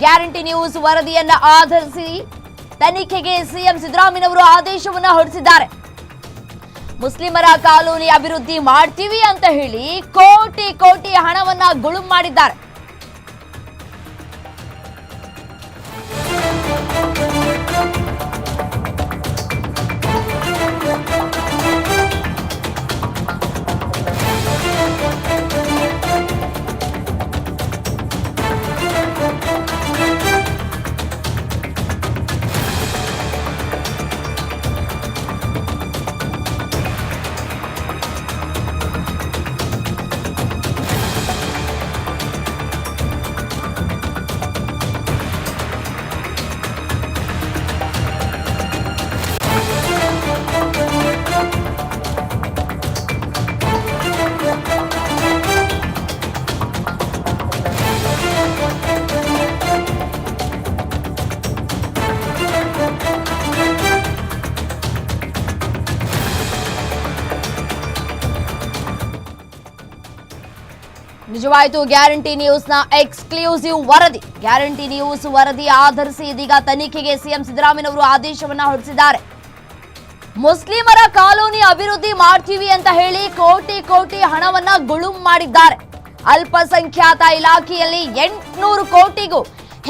Guarantee news ವರದಿಯನ್ನ ಆಧರಿಸಿ ತನಿಖೆಗೆ ಸಿಎಂ ಸಿದ್ದರಾಮಯ್ಯನವರು ಆದೇಶವನ್ನ ಹೊರಡಿಸಿದ್ದಾರೆ. ಮುಸ್ಲಿಮರ ಕಾಲೋನಿ ಅಭಿವೃದ್ಧಿ ಮಾಡ್ತೀವಿ ಅಂತ ಹೇಳಿ ಕೋಟಿ ಕೋಟಿ ಹಣವನ್ನ ಗುಳುಂ ಮಾಡಿದ್ದಾರೆ. ನಿಜವಾಯಿತು ಗ್ಯಾರಂಟಿ ನ್ಯೂಸ್ನ ಎಕ್ಸ್ಕ್ಲೂಸಿವ್ ವರದಿ. ಗ್ಯಾರಂಟಿ ನ್ಯೂಸ್ ವರದಿ ಆಧರಿಸಿ ಇದೀಗ ತನಿಖೆಗೆ ಸಿಎಂ ಸಿದ್ದರಾಮಯ್ಯನವರು ಆದೇಶವನ್ನ ಹೊರಡಿಸಿದ್ದಾರೆ. ಮುಸ್ಲಿಮರ ಕಾಲೋನಿ ಅಭಿವೃದ್ಧಿ ಮಾಡ್ತೀವಿ ಅಂತ ಹೇಳಿ ಕೋಟಿ ಕೋಟಿ ಹಣವನ್ನ ಗುಳುಂ ಮಾಡಿದ್ದಾರೆ. ಅಲ್ಪಸಂಖ್ಯಾತ ಇಲಾಖೆಯಲ್ಲಿ ಎಂಟುನೂರು ಕೋಟಿಗೂ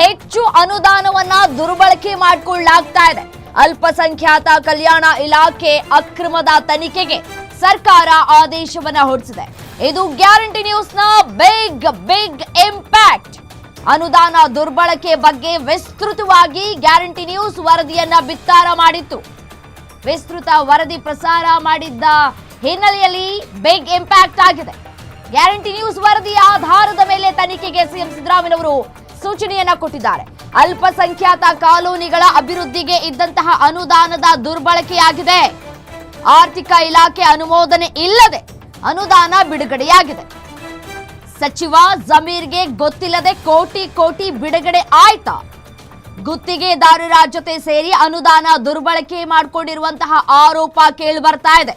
ಹೆಚ್ಚು ಅನುದಾನವನ್ನ ದುರ್ಬಳಕೆ ಮಾಡಿಕೊಳ್ಳಲಾಗ್ತಾ ಇದೆ. ಅಲ್ಪಸಂಖ್ಯಾತ ಕಲ್ಯಾಣ ಇಲಾಖೆ ಅಕ್ರಮದ ತನಿಖೆಗೆ ಸರ್ಕಾರ ಆದೇಶವನ್ನ ಹೊರಡಿಸಿದೆ. ಇದು ಗ್ಯಾರಂಟಿ ನ್ಯೂಸ್ನ ಬಿಗ್ ಬಿಗ್ ಇಂಪ್ಯಾಕ್ಟ್. ಅನುದಾನ ದುರ್ಬಳಕೆ ಬಗ್ಗೆ ವಿಸ್ತೃತವಾಗಿ ಗ್ಯಾರಂಟಿ ನ್ಯೂಸ್ ವರದಿಯನ್ನ ಬಿತ್ತಾರ ಮಾಡಿತ್ತು. ವಿಸ್ತೃತ ವರದಿ ಪ್ರಸಾರ ಮಾಡಿದ್ದ ಹಿನ್ನೆಲೆಯಲ್ಲಿ ಬಿಗ್ ಇಂಪ್ಯಾಕ್ಟ್ ಆಗಿದೆ. ಗ್ಯಾರಂಟಿ ನ್ಯೂಸ್ ವರದಿಯ ಆಧಾರದ ಮೇಲೆ ತನಿಖೆಗೆ ಸಿಎಂ ಸಿದ್ದರಾಮಯ್ಯನವರು ಸೂಚನೆಯನ್ನ ಕೊಟ್ಟಿದ್ದಾರೆ. ಅಲ್ಪಸಂಖ್ಯಾತ ಕಾಲೋನಿಗಳ ಅಭಿವೃದ್ಧಿಗೆ ಇದ್ದಂತಹ ಅನುದಾನದ ದುರ್ಬಳಕೆಯಾಗಿದೆ. ಆರ್ಥಿಕ ಇಲಾಖೆ ಅನುಮೋದನೆ ಇಲ್ಲದೆ ಅನುದಾನ ಬಿಡುಗಡೆಯಾಗಿದೆ. ಸಚಿವ ಜಮೀರ್ಗೆ ಗೊತ್ತಿಲ್ಲದೆ ಕೋಟಿ ಕೋಟಿ ಬಿಡುಗಡೆ ಆಯ್ತಾ? ಗುತ್ತಿಗೆದಾರರ ಜೊತೆ ಸೇರಿ ಅನುದಾನ ದುರ್ಬಳಕೆ ಮಾಡಿಕೊಂಡಿರುವಂತಹ ಆರೋಪ ಕೇಳಿ ಬರ್ತಾ ಇದೆ.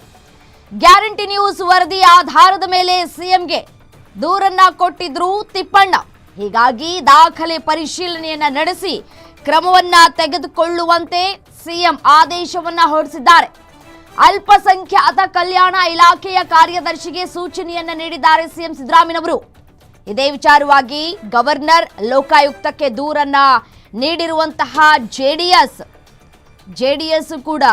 ಗ್ಯಾರಂಟಿ ನ್ಯೂಸ್ ವರದಿ ಆಧಾರದ ಮೇಲೆ ಸಿಎಂಗೆ ದೂರನ್ನ ಕೊಟ್ಟಿದ್ರು ತಿಪ್ಪಣ್ಣ. ಹೀಗಾಗಿ ದಾಖಲೆ ಪರಿಶೀಲನೆಯನ್ನ ನಡೆಸಿ ಕ್ರಮವನ್ನ ತೆಗೆದುಕೊಳ್ಳುವಂತೆ ಸಿಎಂ ಆದೇಶವನ್ನ ಹೊರಡಿಸಿದ್ದಾರೆ. ಅಲ್ಪಸಂಖ್ಯಾತ ಕಲ್ಯಾಣ ಇಲಾಖೆಯ ಕಾರ್ಯದರ್ಶಿಗೆ ಸೂಚನೆಯನ್ನ ನೀಡಿದ್ದಾರೆ ಸಿಎಂ ಸಿದ್ದರಾಮಯ್ಯನವರು. ಇದೇ ವಿಚಾರವಾಗಿ ಗವರ್ನರ್ ಲೋಕಾಯುಕ್ತಕ್ಕೆ ದೂರನ್ನ ನೀಡಿರುವಂತಹ ಜೆಡಿಎಸ್. ಜೆಡಿಎಸ್ ಕೂಡ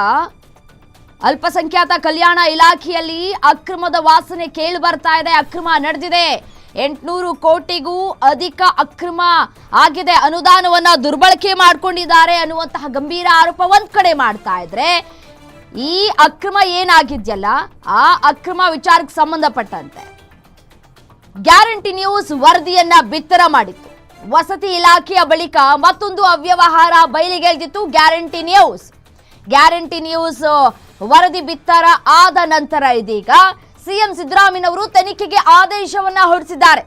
ಅಲ್ಪಸಂಖ್ಯಾತ ಕಲ್ಯಾಣ ಇಲಾಖೆಯಲ್ಲಿ ಅಕ್ರಮದ ವಾಸನೆ ಕೇಳಿ ಬರ್ತಾ ಇದೆ, ಅಕ್ರಮ ನಡೆದಿದೆ. ಎಂಟುನೂರು ಕೋಟಿಗೂ ಅಧಿಕ ಅಕ್ರಮ ಆಗಿದೆ ಅನುದಾನವನ್ನ ದುರ್ಬಳಕೆ ಮಾಡ್ಕೊಂಡಿದ್ದಾರೆ ಅನ್ನುವಂತಹ ಗಂಭೀರ ಆರೋಪ ಒಂದ್ ಕಡೆ ಮಾಡ್ತಾ ಇದ್ರೆ ಈ ಅಕ್ರಮ ಏನಾಗಿದ್ಯಲ್ಲ, ಆ ಅಕ್ರಮ ವಿಚಾರಕ್ಕೆ ಸಂಬಂಧಪಟ್ಟಂತೆ. ಗ್ಯಾರಂಟಿ ನ್ಯೂಸ್ ವರದಿಯನ್ನ ಬಿತ್ತರ ಮಾಡಿತ್ತು. ವಸತಿ ಇಲಾಖೆಯ ಬಳಿಕ ಮತ್ತೊಂದು ಅವ್ಯವಹಾರ ಬಯಲಿಗೆಳೆದಿತ್ತು ಗ್ಯಾರಂಟಿ ನ್ಯೂಸ್. ಗ್ಯಾರಂಟಿ ನ್ಯೂಸ್ ವರದಿ ಬಿತ್ತರ ಆದ ನಂತರ ಇದೀಗ ಸಿಎಂ ಸಿದ್ದರಾಮಯ್ಯನವರು ತನಿಖೆಗೆ ಆದೇಶವನ್ನ ಹೊರಡಿಸಿದ್ದಾರೆ.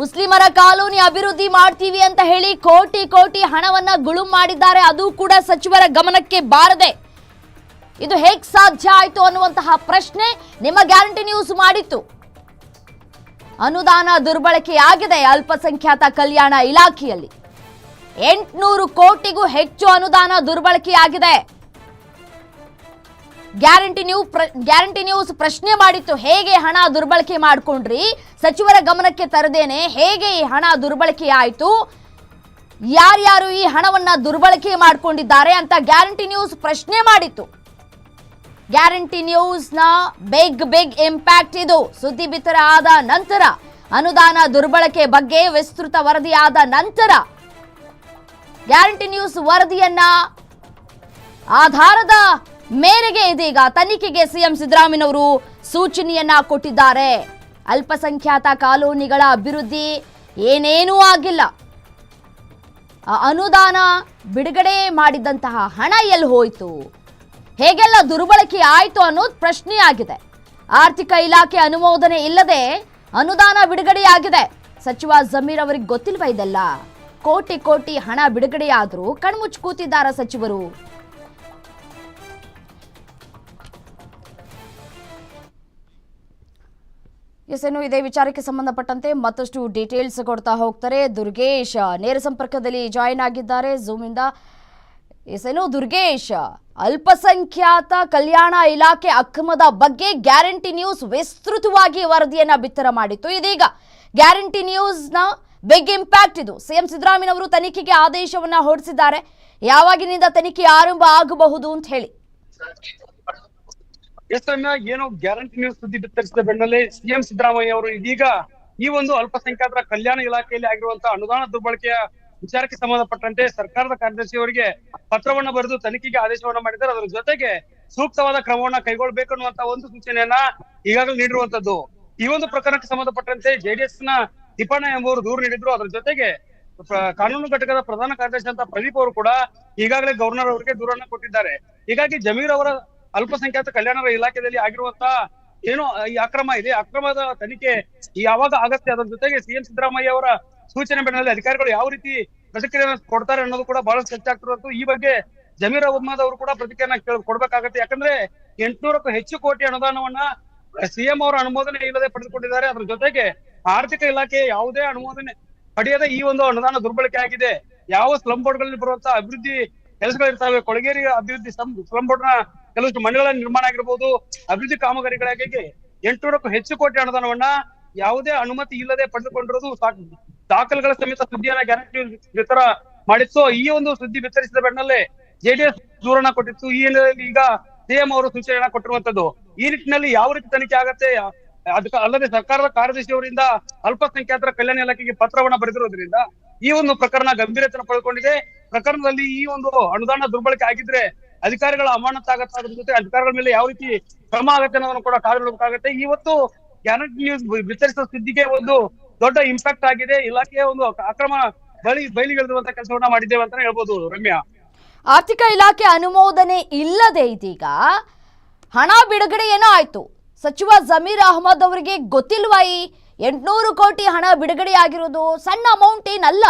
ಮುಸ್ಲಿಮರ ಕಾಲೋನಿ ಅಭಿವೃದ್ಧಿ ಮಾಡ್ತೀವಿ ಅಂತ ಹೇಳಿ ಕೋಟಿ ಕೋಟಿ ಹಣವನ್ನ ಗುಳುಂ ಮಾಡಿದ್ದಾರೆ. ಅದು ಕೂಡ ಸಚಿವರ ಗಮನಕ್ಕೆ ಬಾರದೆ ಇದು ಹೇಗೆ ಸಾಧ್ಯ ಆಯಿತು ಅನ್ನುವಂತಹ ಪ್ರಶ್ನೆ ನಿಮ್ಮ ಗ್ಯಾರಂಟಿ ನ್ಯೂಸ್ ಮಾಡಿತ್ತು. ಅನುದಾನ ದುರ್ಬಳಕೆಯಾಗಿದೆ ಅಲ್ಪಸಂಖ್ಯಾತ ಕಲ್ಯಾಣ ಇಲಾಖೆಯಲ್ಲಿ. ಎಂಟುನೂರು ಕೋಟಿಗೂ ಹೆಚ್ಚು ಅನುದಾನ ದುರ್ಬಳಕೆಯಾಗಿದೆ. ಗ್ಯಾರಂಟಿ ನ್ಯೂ ಗ್ಯಾರಂಟಿ ನ್ಯೂಸ್ ಪ್ರಶ್ನೆ ಮಾಡಿತ್ತು, ಹೇಗೆ ಹಣ ದುರ್ಬಳಕೆ ಮಾಡ್ಕೊಂಡ್ರಿ? ಸಚಿವರ ಗಮನಕ್ಕೆ ತರದೇನೆ, ಹೇಗೆ ಈ ಹಣ ದುರ್ಬಳಕೆ ಆಯಿತು? ಯಾರ್ಯಾರು ಈ ಹಣವನ್ನ ದುರ್ಬಳಕೆ ಮಾಡ್ಕೊಂಡಿದ್ದಾರೆ ಅಂತ ಗ್ಯಾರಂಟಿ ನ್ಯೂಸ್ ಪ್ರಶ್ನೆ ಮಾಡಿತ್ತು. ಗ್ಯಾರಂಟಿ ನ್ಯೂಸ್ನ ಬಿಗ್ ಬಿಗ್ ಇಂಪ್ಯಾಕ್ಟ್ ಇದು. ಸುದ್ದಿ ಬಿತ್ತರ ಆದ ನಂತರ, ಅನುದಾನ ದುರ್ಬಳಕೆ ಬಗ್ಗೆ ವಿಸ್ತೃತ ವರದಿಯಾದ ನಂತರ ಗ್ಯಾರಂಟಿ ನ್ಯೂಸ್ ವರದಿಯನ್ನ ಆಧಾರದ ಮೇರೆಗೆ ಇದೀಗ ತನಿಖೆಗೆ ಸಿಎಂ ಸಿದ್ದರಾಮಯ್ಯನವರು ಸೂಚನೆಯನ್ನ ಕೊಟ್ಟಿದ್ದಾರೆ. ಅಲ್ಪಸಂಖ್ಯಾತ ಕಾಲೋನಿಗಳ ಅಭಿವೃದ್ಧಿ ಏನೇನೂ ಆಗಿಲ್ಲ. ಅನುದಾನ ಬಿಡುಗಡೆ ಮಾಡಿದಂತಹ ಹಣ ಎಲ್ಲಿ ಹೋಯಿತು? ಹೇಗೆಲ್ಲ ದುರ್ಬಳಕೆ ಆಯಿತು ಅನ್ನೋದು ಪ್ರಶ್ನೆಯಾಗಿದೆ. ಆರ್ಥಿಕ ಇಲಾಖೆ ಅನುಮೋದನೆ ಇಲ್ಲದೆ ಅನುದಾನ ಬಿಡುಗಡೆಯಾಗಿದೆ. ಸಚಿವ ಜಮೀರ್ ಅವರಿಗೆ ಗೊತ್ತಿಲ್ವಾ ಇದೆಲ್ಲ? ಕೋಟಿ ಕೋಟಿ ಹಣ ಬಿಡುಗಡೆಯಾದರೂ ಕಣ್ಮುಚ್ಚಿ ಕೂತಿದ್ದಾರ ಸಚಿವರು. ಎಸ್ ಏನು ಇದೇ ವಿಚಾರಕ್ಕೆ ಸಂಬಂಧಪಟ್ಟಂತೆ ಮತ್ತಷ್ಟು ಡೀಟೇಲ್ಸ್ ಕೊಡ್ತಾ ಹೋಗ್ತಾರೆ. ದುರ್ಗೇಶ್, ನೇರ ಸಂಪರ್ಕದಲ್ಲಿ ಜಾಯಿನ್ ಆಗಿದ್ದಾರೆ. ಝೂಮಿಂದ ಎಸ್ ಏನು ದುರ್ಗೇಶ್ ಅಲ್ಪಸಂಖ್ಯಾತ ಕಲ್ಯಾಣ ಇಲಾಖೆ ಅಕ್ರಮದ ಬಗ್ಗೆ ಗ್ಯಾರಂಟಿ ನ್ಯೂಸ್ ವಿಸ್ತೃತವಾಗಿ ವರದಿಯನ್ನ ಬಿತ್ತರ ಮಾಡಿತ್ತು. ಇದೀಗ ಗ್ಯಾರಂಟಿ ನ್ಯೂಸ್ನ ಬಿಗ್ ಇಂಪ್ಯಾಕ್ಟ್ ಇದು. ಸಿಎಂ ಸಿದ್ದರಾಮಯ್ಯನವರು ತನಿಖೆಗೆ ಆದೇಶವನ್ನ ಹೊರಡಿಸಿದ್ದಾರೆ. ಯಾವಾಗಿನಿಂದ ತನಿಖೆ ಆರಂಭ ಆಗಬಹುದು ಅಂತ ಹೇಳಿ. ಏನು ಗ್ಯಾರಂಟಿ ನ್ಯೂಸ್ ಸುದ್ದಿ ಬಿತ್ತರಿಸಿದ ಬೆನ್ನಲ್ಲೇ ಸಿಎಂ ಸಿದ್ದರಾಮಯ್ಯ ಅವರು ಇದೀಗ ಈ ಒಂದು ಅಲ್ಪಸಂಖ್ಯಾತರ ಕಲ್ಯಾಣ ಇಲಾಖೆಯಲ್ಲಿ ಆಗಿರುವಂತಹ ಅನುದಾನ ದುರ್ಬಳಕೆಯ ವಿಚಾರಕ್ಕೆ ಸಂಬಂಧಪಟ್ಟಂತೆ ಸರ್ಕಾರದ ಕಾರ್ಯದರ್ಶಿ ಅವರಿಗೆ ಪತ್ರವನ್ನ ಬರೆದು ತನಿಖೆಗೆ ಆದೇಶವನ್ನ ಮಾಡಿದ್ದಾರೆ. ಅದರ ಜೊತೆಗೆ ಸೂಕ್ತವಾದ ಕ್ರಮವನ್ನ ಕೈಗೊಳ್ಳಬೇಕು ಅನ್ನುವಂತ ಒಂದು ಸೂಚನೆಯನ್ನ ಈಗಾಗಲೇ ನೀಡಿರುವಂತದ್ದು. ಈ ಒಂದು ಪ್ರಕರಣಕ್ಕೆ ಸಂಬಂಧಪಟ್ಟಂತೆ ಜೆಡಿಎಸ್ನ ತಿಪ್ಪಣ್ಣ ಎಂಬುವರು ದೂರು ನೀಡಿದ್ರು. ಅದರ ಜೊತೆಗೆ ಕಾನೂನು ಘಟಕದ ಪ್ರಧಾನ ಕಾರ್ಯದರ್ಶಿ ಅಂತ ಪ್ರದೀಪ್ ಅವರು ಕೂಡ ಈಗಾಗಲೇ ಗವರ್ನರ್ ಅವರಿಗೆ ದೂರನ್ನ ಕೊಟ್ಟಿದ್ದಾರೆ. ಹೀಗಾಗಿ ಜಮೀರ್ ಅವರ ಅಲ್ಪಸಂಖ್ಯಾತ ಕಲ್ಯಾಣ ಇಲಾಖೆಯಲ್ಲಿ ಆಗಿರುವಂತಹ ಏನು, ಈ ಅಕ್ರಮ ಇದೆ. ಅಕ್ರಮದ ತನಿಖೆ ಯಾವಾಗ ಆಗತ್ತೆ? ಅದರ ಜೊತೆಗೆ ಸಿಎಂ ಸಿದ್ದರಾಮಯ್ಯ ಅವರ ಸೂಚನೆ ಬೆನ್ನಲ್ಲೇ ಅಧಿಕಾರಿಗಳು ಯಾವ ರೀತಿ ಪ್ರತಿಕ್ರಿಯೆ ಕೊಡ್ತಾರೆ ಅನ್ನೋದು ಕೂಡ ಬಹಳಷ್ಟು ಚರ್ಚೆ ಆಗ್ತಿರೋದು. ಈ ಬಗ್ಗೆ ಜಮೀರ್ ಅಹಮದ್ ಅವರು ಕೂಡ ಪ್ರತಿಕ್ರಿಯೆ ಕೊಡ್ಬೇಕಾಗತ್ತೆ. ಯಾಕಂದ್ರೆ ಎಂಟ್ನೂರಕ್ಕೂ ಹೆಚ್ಚು ಕೋಟಿ ಅನುದಾನವನ್ನ ಸಿಎಂ ಅವರ ಅನುಮೋದನೆ ಇಲ್ಲದೆ ಪಡೆದುಕೊಂಡಿದ್ದಾರೆ. ಅದ್ರ ಜೊತೆಗೆ ಆರ್ಥಿಕ ಇಲಾಖೆ ಯಾವುದೇ ಅನುಮೋದನೆ ಪಡೆಯದೆ ಈ ಒಂದು ಅನುದಾನ ದುರ್ಬಳಕೆ ಆಗಿದೆ. ಯಾವ ಸ್ಲಂ ಬೋರ್ಡ್ಗಳಲ್ಲಿ ಬರುವಂತಹ ಅಭಿವೃದ್ಧಿ ಕೆಲಸಗಳಿರ್ತವೆ, ಕೊಳಗೇರಿ ಅಭಿವೃದ್ಧಿ ಸ್ಲಂ ಬೋರ್ಡ್ನ ಕೆಲವಷ್ಟು ಮನೆಗಳ ನಿರ್ಮಾಣ ಆಗಿರ್ಬೋದು, ಅಭಿವೃದ್ಧಿ ಕಾಮಗಾರಿಗಳಾಗಿ ಎಂಟುನೂರಕ್ಕೂ ಹೆಚ್ಚು ಕೋಟಿ ಅನುದಾನವನ್ನ ಯಾವುದೇ ಅನುಮತಿ ಇಲ್ಲದೆ ಪಡೆದುಕೊಂಡಿರೋದು ಸಾಕು. ದಾಖಲೆಗಳ ಸಮೇತ ಸುದ್ದಿಯನ್ನ ಗ್ಯಾರಂಟಿ ವಿತರ ಮಾಡಿತ್ತು. ಈ ಒಂದು ಸುದ್ದಿ ವಿತರಿಸಿದ ಬೆನ್ನಲ್ಲೇ ಜೆಡಿಎಸ್ ದೂರನ ಕೊಟ್ಟಿತ್ತು. ಈ ಹಿನ್ನೆಲೆಯಲ್ಲಿ ಈಗ ಸಿಎಂ ಅವರು ಸೂಚನೆಯನ್ನ ಕೊಟ್ಟಿರುವಂತದ್ದು. ಈ ನಿಟ್ಟಿನಲ್ಲಿ ಯಾವ ರೀತಿ ತನಿಖೆ ಆಗತ್ತೆ? ಅದಕ್ಕೆ ಅಲ್ಲದೆ ಸರ್ಕಾರದ ಕಾರ್ಯದರ್ಶಿ ಅವರಿಂದ ಅಲ್ಪಸಂಖ್ಯಾತರ ಕಲ್ಯಾಣ ಇಲಾಖೆಗೆ ಪತ್ರವನ್ನ ಬರೆದಿರೋದ್ರಿಂದ ಈ ಒಂದು ಪ್ರಕರಣ ಗಂಭೀರತೆಯನ್ನು ಪಡೆದುಕೊಂಡಿದೆ. ಪ್ರಕರಣದಲ್ಲಿ ಈ ಒಂದು ಅನುದಾನ ದುರ್ಬಳಕೆ ಆಗಿದ್ರೆ ಅಧಿಕಾರಿಗಳ ಅಮಾನತಾಗತ್ತೆ ಅದ್ರ ಜೊತೆ ಅಧಿಕಾರಿಗಳ ಮೇಲೆ ಯಾವ ರೀತಿ ಕ್ರಮ ಆಗತ್ತೆ ಅನ್ನೋದನ್ನು ಕೂಡ ಕಾಲಿಡಬೇಕಾಗತ್ತೆ ಇವತ್ತು ಗ್ಯಾರಂಟಿ ನ್ಯೂಸ್ ವಿತರಿಸಿದ ಸುದ್ದಿಗೆ ಒಂದು ದೊಡ್ಡ ಇಂಪ್ಯಾಕ್ಟ್ ಆಗಿದೆ. ಇಲಾಖೆಯ ಒಂದು ಅಕ್ರಮ ಬಳಿ ಬಯಲಿಗೆಳೆದುವಂತ ಕೆಲಸವನ್ನ ಮಾಡಿದ್ದೇವೆ ಅಂತ ಹೇಳ್ಬೋದು ರಮ್ಯಾ. ಆರ್ಥಿಕ ಇಲಾಖೆ ಅನುಮೋದನೆ ಇಲ್ಲದೆ ಇದೀಗ ಹಣ ಬಿಡುಗಡೆ ಏನೋ ಆಯ್ತು. ಸಚಿವ ಜಮೀರ್ ಅಹಮದ್ ಅವರಿಗೆ ಗೊತ್ತಿಲ್ವಾ ಈ ಎಂಟ್ನೂರು ಕೋಟಿ ಹಣ ಬಿಡುಗಡೆ ಆಗಿರೋದು ಸಣ್ಣ ಅಮೌಂಟ್ ಏನಲ್ಲ.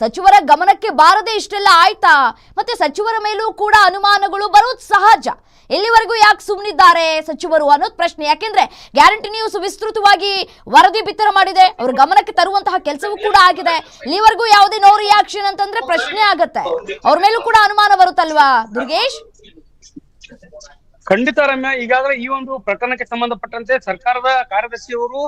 ಸಚಿವರ ಗಮನಕ್ಕೆ ಬಾರದೆ ಇಷ್ಟೆಲ್ಲ ಆಯ್ತಾ? ಮತ್ತೆ ಸಚಿವರ ಮೇಲೂ ಕೂಡ ಅನುಮಾನಗಳು ಬರೋದು ಸಹಜ. ಎಲ್ಲಿವರೆಗೂ ಯಾಕೆ ಸುಮ್ಮನಿದ್ದಾರೆ ಸಚಿವರು ಅನ್ನೋದು ಪ್ರಶ್ನೆ. ಯಾಕೆಂದ್ರೆ ಗ್ಯಾರಂಟಿ ನ್ಯೂಸ್ ವಿಸ್ತೃತವಾಗಿ ವರದಿ ಬಿತ್ತರ ಮಾಡಿದೆ. ಅವ್ರ ಗಮನಕ್ಕೆ ತರುವಂತಹ ಕೆಲಸವೂ ಕೂಡ ಆಗಿದೆ. ಇಲ್ಲಿವರೆಗೂ ಯಾವುದೇ ನೋ ರಿಯಾಕ್ಷನ್ ಅಂತಂದ್ರೆ ಪ್ರಶ್ನೆ ಆಗತ್ತೆ. ಅವ್ರ ಮೇಲೂ ಕೂಡ ಅನುಮಾನ ಬರುತ್ತಲ್ವಾ? ದುರ್ಗೇಶ್? ಖಂಡಿತ ರಮ್ಯಾ ಈಗಾಗಲೇ ಈ ಒಂದು ಪ್ರಕರಣಕ್ಕೆ ಸಂಬಂಧಪಟ್ಟಂತೆ ಸರ್ಕಾರದ ಕಾರ್ಯದರ್ಶಿಯವರು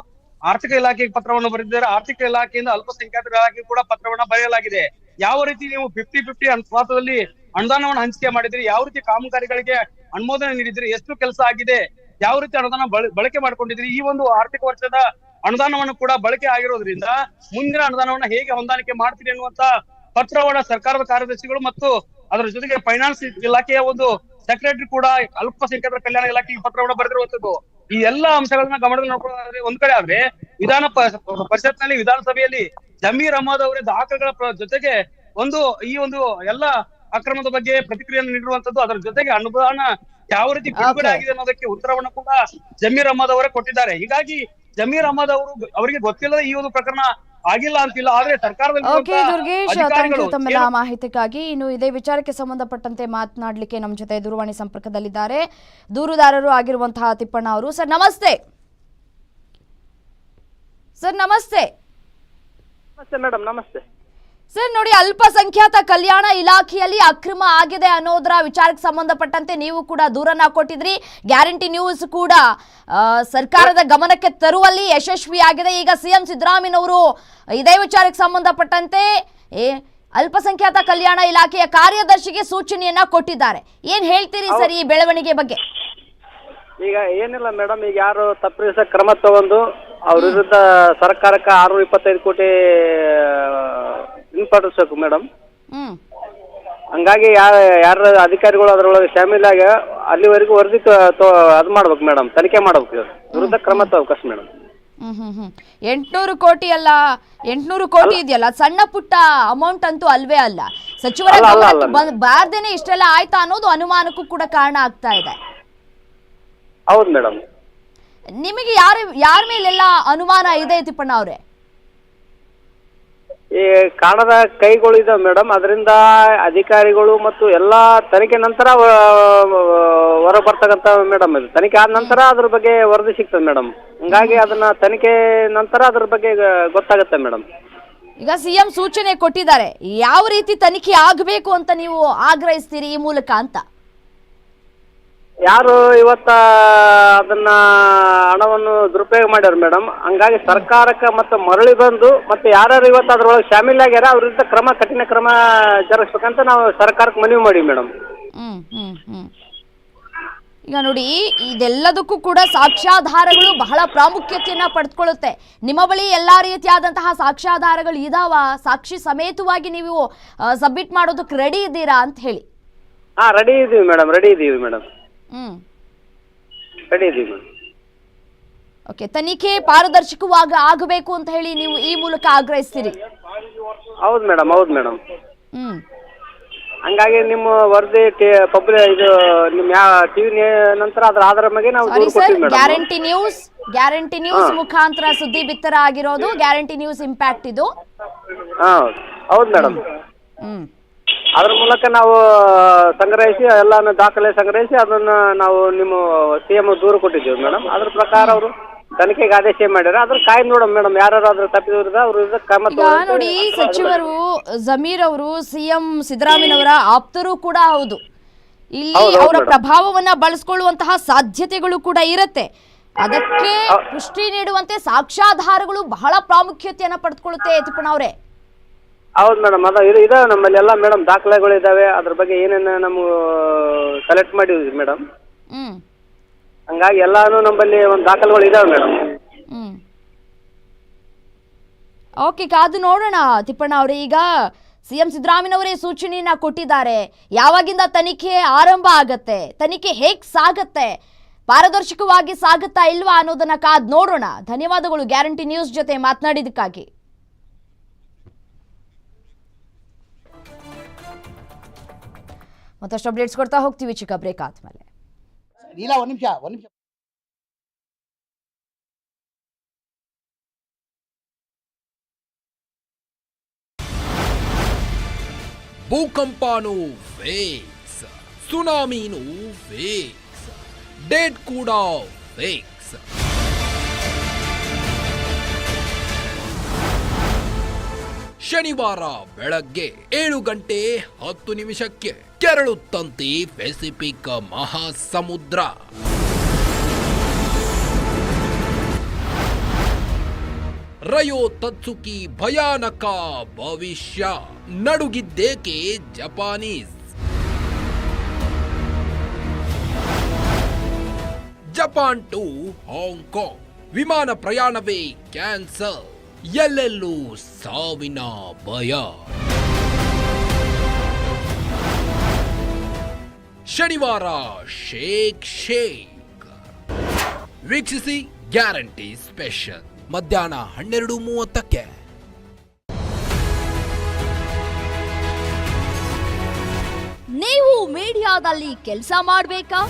ಆರ್ಥಿಕ ಇಲಾಖೆಗೆ ಪತ್ರವನ್ನು ಬರೆದಿದ್ದಾರೆ. ಆರ್ಥಿಕ ಇಲಾಖೆಯಿಂದ ಅಲ್ಪಸಂಖ್ಯಾತರ ಕೂಡ ಪತ್ರವನ್ನ ಬರೆಯಲಾಗಿದೆ. ಯಾವ ರೀತಿ ನೀವು ಫಿಫ್ಟಿ ಫಿಫ್ಟಿ ಅನುಪಾತದಲ್ಲಿ ಅನುದಾನವನ್ನು ಹಂಚಿಕೆ ಮಾಡಿದ್ರಿ ಯಾವ ರೀತಿ ಕಾಮಗಾರಿಗಳಿಗೆ ಅನುಮೋದನೆ ನೀಡಿದ್ರಿ ಎಷ್ಟು ಕೆಲಸ ಆಗಿದೆ? ಯಾವ ರೀತಿ ಅನುದಾನ ಬಳ- ಬಳಕೆ ಮಾಡ್ಕೊಂಡಿದ್ರಿ ಈ ಒಂದು ಆರ್ಥಿಕ ವರ್ಷದ ಅನುದಾನವನ್ನು ಕೂಡ ಬಳಕೆ ಆಗಿರೋದ್ರಿಂದ ಮುಂದಿನ ಅನುದಾನವನ್ನ ಹೇಗೆ ಹೊಂದಾಣಿಕೆ ಮಾಡ್ತೀರಿ ಅನ್ನುವಂತ ಪತ್ರವನ್ನ ಸರ್ಕಾರದ ಕಾರ್ಯದರ್ಶಿಗಳು ಮತ್ತು ಅದರ ಜೊತೆಗೆ ಫೈನಾನ್ಸ್ ಇಲಾಖೆಯ ಒಂದು ಸೆಕ್ರೆಟರಿ ಕೂಡ ಅಲ್ಪಸಂಖ್ಯಾತರ ಕಲ್ಯಾಣ ಇಲಾಖೆಗೆ ಪತ್ರವನ್ನ ಬರೆದಿರುವಂತದ್ದು ಈ ಎಲ್ಲಾ ಅಂಶಗಳನ್ನ ಗಮನದಲ್ಲಿ ನೋಡ್ಕೊಳ್ಳೋದಾದ್ರೆ ಒಂದ್ ಕಡೆ ಆದ್ರೆ ವಿಧಾನ ಪರಿಷತ್ನಲ್ಲಿ ವಿಧಾನಸಭೆಯಲ್ಲಿ ಜಮೀರ್ ಅಹಮದ್ ಅವರ ದಾಖಲೆಗಳ ಜೊತೆಗೆ ಒಂದು ಈ ಒಂದು ಎಲ್ಲ ಅಕ್ರಮದ ಬಗ್ಗೆ ಪ್ರತಿಕ್ರಿಯೆಯನ್ನು ನೀಡಿರುವಂತದ್ದು ಅದರ ಜೊತೆಗೆ ಅನುದಾನ ಯಾವ ರೀತಿ ಬಿಡುಗಡೆ ಆಗಿದೆ ಅನ್ನೋದಕ್ಕೆ ಉತ್ತರವನ್ನು ಕೂಡ ಜಮೀರ್ ಅಹಮದ್ ಅವರೇ ಕೊಟ್ಟಿದ್ದಾರೆ. ಹೀಗಾಗಿ ಜಮೀರ್ ಅಹಮದ್ ಅವರು ಅವರಿಗೆ ಗೊತ್ತಿಲ್ಲದ ಈ ಒಂದು ಪ್ರಕರಣ ಆಗಿಲ್ಲ ಅಂತಿಲ್ಲ ಆದ್ರೆ ಸರ್ಕಾರದಲ್ಲಿ ಓಕೆ ದುರ್ಗೇಶ್ ಥ್ಯಾಂಕ್ ಯು ತಮ್ಮೆಲ್ಲ ಮಾಹಿತಿಗಾಗಿ ಇನ್ನು ಇದೇ ವಿಚಾರಕ್ಕೆ ಸಂಬಂಧಪಟ್ಟಂತೆ ಮಾತನಾಡಲಿಕ್ಕೆ ನಮ್ಮ ಜೊತೆ ದೂರವಾಣಿ ಸಂಪರ್ಕದಲ್ಲಿದ್ದಾರೆ. ದೂರುದಾರರು ಆಗಿರುವಂತಹ ತಿಪ್ಪಣ್ಣ ಅವರು. ಸರ್ ನಮಸ್ತೆ. ಸರ್ ನಮಸ್ತೆ. ನಮಸ್ತೆ ಮೇಡಮ್ ನಮಸ್ತೆ. ಸರ್, ನೋಡಿ, ಅಲ್ಪಸಂಖ್ಯಾತ ಕಲ್ಯಾಣ ಇಲಾಖೆಯಲ್ಲಿ ಅಕ್ರಮ ಆಗಿದೆ ಅನ್ನೋದರ ವಿಚಾರಕ್ಕೆ ಸಂಬಂಧಪಟ್ಟಂತೆ ನೀವು ಕೂಡ ದೂರನ್ನ ಕೊಟ್ಟಿದ್ರಿ. ಗ್ಯಾರಂಟಿ ನ್ಯೂಸ್ ಕೂಡ ಸರ್ಕಾರದ ಗಮನಕ್ಕೆ ತರುವಲ್ಲಿ ಯಶಸ್ವಿಯಾಗಿದೆ. ಈಗ ಸಿಎಂ ಸಿದ್ದರಾಮಯ್ಯನವರು ಇದೇ ವಿಚಾರಕ್ಕೆ ಸಂಬಂಧಪಟ್ಟಂತೆ ಅಲ್ಪಸಂಖ್ಯಾತ ಕಲ್ಯಾಣ ಇಲಾಖೆಯ ಕಾರ್ಯದರ್ಶಿಗೆ ಸೂಚನೆಯನ್ನ ಕೊಟ್ಟಿದ್ದಾರೆ. ಏನ್ ಹೇಳ್ತೀರಿ ಸರ್ ಈ ಬೆಳವಣಿಗೆ ಬಗ್ಗೆ? ಈಗ ಏನಿಲ್ಲ ಮೇಡಮ್, ಈಗ ಯಾರು ತಪ್ಪಿಸ ಕ್ರಮ ತಗೊಂಡು ಅವ್ರ ವಿರುದ್ಧ ಸರ್ಕಾರಕ್ಕೆ ಆರ್ನೂರ ಇಪ್ಪತ್ತೈದು ಕೋಟಿ ಹಿಂಪಡಿಸ್ಬೇಕು ಮೇಡಮ್ ಹ್ಮ್. ಹಂಗಾಗಿ ಯಾರ ಯಾರ ಅಧಿಕಾರಿಗಳು ಅದರೊಳಗೆ ಶಾಮೀಲಾಗ ಅಲ್ಲಿವರೆಗೂ ವರದಿ ಅದು ಮಾಡ್ಬೇಕು ಮೇಡಮ್ ತನಿಖೆ ಮಾಡ್ಬೇಕು ಇವ್ರ. ವಿರುದ್ಧ ಕ್ರಮ ತಗೋಬೇಕು ಮೇಡಮ್ ಹ್ಮ್ ಹ್ಮ್ ಹ್ಮ್. ಎಂಟ್ನೂರು ಕೋಟಿ ಅಲ್ಲ ಎಂಟ್ನೂರು ಕೋಟಿ ಇದೆಯಲ್ಲ? ಸಣ್ಣ ಪುಟ್ಟ ಅಮೌಂಟ್ ಅಂತೂ ಅಲ್ವೇ ಅಲ್ಲ. ಸಚಿವರ ಅಲ್ಲ, ಅಲ್ಲ, ಬಾರ್ದೇನೆ ಇಷ್ಟೆಲ್ಲ ಆಯ್ತಾ ಅನ್ನೋದು ಅನುಮಾನಕ್ಕೂ ಕೂಡ ಕಾರಣ ಆಗ್ತಾ ಇದೆ. ಹೌದು ಮೇಡಮ್ ನಿಮಗೆ ಯಾರ ಯಾರ ಮೇಲೆಲ್ಲ ಅನುಮಾನ ಇದೆ ತಿಪ್ಪಣ್ಣ ಅವ್ರೆ? ಈ ಕಾಣದ ಕೈಗಳು ಇದಾವೆ ಮೇಡಮ್, ಅದರಿಂದ ಅಧಿಕಾರಿಗಳು ಮತ್ತು ಎಲ್ಲ ತನಿಖೆ ನಂತರ ಹೊರ ಬರ್ತಕ್ಕಂಥ ಮೇಡಮ್ ಇದು. ತನಿಖೆ ಆದ ನಂತರ ಅದ್ರ ಬಗ್ಗೆ ವರದಿ ಸಿಗ್ತದೆ ಮೇಡಮ್. ಹಂಗಾಗಿ ಅದನ್ನ ತನಿಖೆ ನಂತರ ಅದ್ರ ಬಗ್ಗೆ ಗೊತ್ತಾಗುತ್ತೆ ಮೇಡಮ್. ಈಗ ಸಿಎಂ ಸೂಚನೆ ಕೊಟ್ಟಿದ್ದಾರೆ. ಯಾವ ರೀತಿ ತನಿಖೆ ಆಗಬೇಕು ಅಂತ ನೀವು ಆಗ್ರಹಿಸ್ತೀರಿ ಈ ಮೂಲಕ ಅಂತ? ಯಾರು ಇವತ್ತ ಅದನ್ನ ಹಣವನ್ನು ದುರುಪಯೋಗ ಮಾಡ್ಯಾರ ಮೇಡಮ್ ಹಂಗಾಗಿ ಸರ್ಕಾರಕ್ಕೆ ಮತ್ತೆ ಮರಳಿ ಬಂದು ಮತ್ತೆ ಯಾರ್ಯಾರು ಇವತ್ತು ಅದ್ರೊಳಗೆ ಶಾಮೀಲಾಗ್ಯಾರ ಅವ್ರ ವಿರುದ್ಧ ಕ್ರಮ ಕಠಿಣ ಕ್ರಮ ಜರುಗಿಸ್ಬೇಕಂತ ನಾವು ಸರ್ಕಾರಕ್ಕೆ ಮನವಿ ಮಾಡೀವಿ ಮೇಡಮ್ ಹ್ಮ್ ಹ್ಮ್ ಹ್ಮ್. ಈಗ ನೋಡಿ ಇದೆಲ್ಲದಕ್ಕೂ ಕೂಡ ಸಾಕ್ಷ್ಯಾಧಾರಗಳು ಬಹಳ ಪ್ರಾಮುಖ್ಯತೆಯನ್ನ ಪಡೆದುಕೊಳ್ಳುತ್ತೆ ನಿಮ್ಮ ಬಳಿ ಎಲ್ಲಾ ರೀತಿಯಾದಂತಹ ಸಾಕ್ಷ್ಯಾಧಾರಗಳು ಇದಾವ? ಸಾಕ್ಷಿ ಸಮೇತವಾಗಿ ನೀವು ಸಬ್ಮಿಟ್ ಮಾಡೋದಕ್ಕೆ ರೆಡಿ ಇದ್ದೀರಾ ಅಂತ ಹೇಳಿ. ಹಾ ರೆಡಿ ಇದೀವಿ ಮೇಡಮ್ ರೆಡಿ ಇದೀವಿ ಮೇಡಮ್ ಹ್ಮ್. ಓಕೆ ತನಿಖೆ ಪಾರದರ್ಶಕವಾಗ ಆಗಬೇಕು ಅಂತ ಹೇಳಿ ನೀವು ಈ ಮೂಲಕ ಆಗ್ರಹಿಸ್ತೀರಿ? ಹೌದು ಮೇಡಮ್ ಹೌದು ಮೇಡಮ್. ಹ್ಮ್. ಹಂಗಾಗಿ ನಿಮ್ಮ ವರದಿ ಪಬ್ಲಿ ಇದು ನಿಮ್ಮ ಯಾವ ಟಿವಿ ನಂತರ ಅದ್ರ ಆಧಾರ ಮೇಲೆ ನಾವು ಸಾರಿ ದೂರು sir madam. Guarantee News Guarantee News ಮುಖಾಂತರ ಸುದ್ದಿ ಬಿತ್ತರ ಆಗಿರೋದು ಗ್ಯಾರಂಟಿ ನ್ಯೂಸ್ ಇಂಪ್ಯಾಕ್ಟ್ ಇದು. ಹಾಂ ಹೌದು ಮೇಡಮ್. ಹ್ಮ್. ಅದ್ರ ಮೂಲಕ ನಾವು ಸಂಗ್ರಹಿಸಿ ಎಲ್ಲಾನು ದಾಖಲೆ ಸಂಗ್ರಹಿಸಿ ಅದನ್ನ ನಾವು ನಿಮ್ಮ ಸಿ ಎಂ ದೂರು ಕೊಟ್ಟಿದ್ದೀವಿ ಮೇಡಮ್ ಅದ್ರ ಪ್ರಕಾರ ಅವರು ತನಿಖೆಗೆ ಆದೇಶ ಮಾಡ್ಯಾರ ಅದ್ರ ಕಾಯ್ ನೋಡಮ್ ಮೇಡಮ್ ಯಾರು ಅದ್ರ ಅವ್ರ ವಿರುದ್ಧ ಕ್ರಮ ಈಗ ನೋಡಿ ಸಚಿವರು ಜಮೀರ್ ಅವರು ಸಿಎಂ ಸಿದ್ದರಾಮಯ್ಯನವರ ಆಪ್ತರು ಕೂಡ ಹೌದು. ಇಲ್ಲಿ ಹೌದು, ಹೌದು ಅವರ ಮೇಡಮ್. ಪ್ರಭಾವವನ್ನ ಬಳಸ್ಕೊಳ್ಳುವಂತಹ ಸಾಧ್ಯತೆಗಳು ಕೂಡ ಇರುತ್ತೆ. ಅದಕ್ಕೆ. ಪುಷ್ಟಿ ನೀಡುವಂತೆ ಸಾಕ್ಷ್ಯಾಧಾರಗಳು ಬಹಳ ಪ್ರಾಮುಖ್ಯತೆಯನ್ನ ಪಡೆದುಕೊಳ್ಳುತ್ತೆ ಯತಿಪಣ್ಣ ಅವರೇ. ಹೌದು ಮೇಡಮ್ ಅದ ಇದು ಇದಾವೆ ನಮ್ಮಲ್ಲಿ ಎಲ್ಲ ಮೇಡಮ್ ದಾಖಲೆಗಳು ಇದ್ದಾವೆ ಅದ್ರ ಬಗ್ಗೆ ಏನೇನು ನಮ್ಮ ಕಲೆಕ್ಟ್ ಮಾಡಿದ್ವಿ ಮೇಡಮ್ ಹ್ಮ್. ಹಂಗಾಗಿ ಎಲ್ಲಾನು ನಮ್ಮಲ್ಲಿ ಒಂದು ದಾಖಲೆಗಳು ಇದಾವೆ ಮೇಡಮ್ ಹ್ಮ್. ಓಕೆ ಕಾದು ನೋಡೋಣ ತಿಪ್ಪಣ್ಣ ಅವರೇ. ಈಗ ಸಿಎಂ ಸಿದ್ದರಾಮಯ್ಯನವರೇ ಸೂಚನೆಯನ್ನ ಕೊಟ್ಟಿದ್ದಾರೆ. ಯಾವಾಗಿಂದ ತನಿಖೆ ಆರಂಭ ಆಗತ್ತೆ? ತನಿಖೆ ಹೇಗ್ ಸಾಗತ್ತೆ? ಪಾರದರ್ಶಕವಾಗಿ ಸಾಗುತ್ತಾ ಇಲ್ವಾ ಅನ್ನೋದನ್ನ ಕಾದ್ ನೋಡೋಣ. ಧನ್ಯವಾದಗಳು. ಗ್ಯಾರಂಟಿ ನ್ಯೂಸ್ ಜೊತೆ ಮಾತನಾಡಿದಕ್ಕಾಗಿ ಮತ್ತಷ್ಟು ಅಪ್ಡೇಟ್ಸ್ ಕೊಡ್ತಾ ಹೋಗ್ತೀವಿ. ಚಿಕ್ಕ ಬ್ರೇಕ್ ಆದ್ಮೇಲೆ. ಇಲ್ಲ ಒಂದ್ ನಿಮಿಷ ಒಂದ್ ನಿಮಿಷ. ಭೂಕಂಪನೂ ಫೇಕ್ಸ್ ಸುನಾಮೀನು ಫೇಕ್ಸ್ ಡೇಟ್ ಕೂಡ ವೇಕ್ಸ್ ಶನಿವಾರ ಬೆಳಗ್ಗೆ ಏಳು ಗಂಟೆ ಹತ್ತು ನಿಮಿಷಕ್ಕೆ. ಕೆರಳುತ್ತಂತೆ ಪೆಸಿಫಿಕ್ ಮಹಾಸಮುದ್ರ. ರಯೋ ತತ್ಸುಕಿ ಭಯಾನಕ ಭವಿಷ್ಯ. ನಡುಗಿದ್ದೇಕೆ Japanese? Japan to Hong Kong. ವಿಮಾನ ಪ್ರಯಾಣವೇ ಕ್ಯಾನ್ಸಲ್. ಎಲ್ಲೆಲ್ಲೂ ಸಾವಿನ ಭಯ. ಶನಿವಾರ ಶೇಕ್ ಶೇಕ್. ವೀಕ್ಷಿಸಿ ಗ್ಯಾರಂಟಿ ಸ್ಪೆಷಲ್. ಮಧ್ಯಾಹ್ನ ಹನ್ನೆರಡು ಮೂವತ್ತಕ್ಕೆ. ನೀವು ಮೀಡಿಯಾದಲ್ಲಿ ಕೆಲಸ ಮಾಡಬೇಕಾ?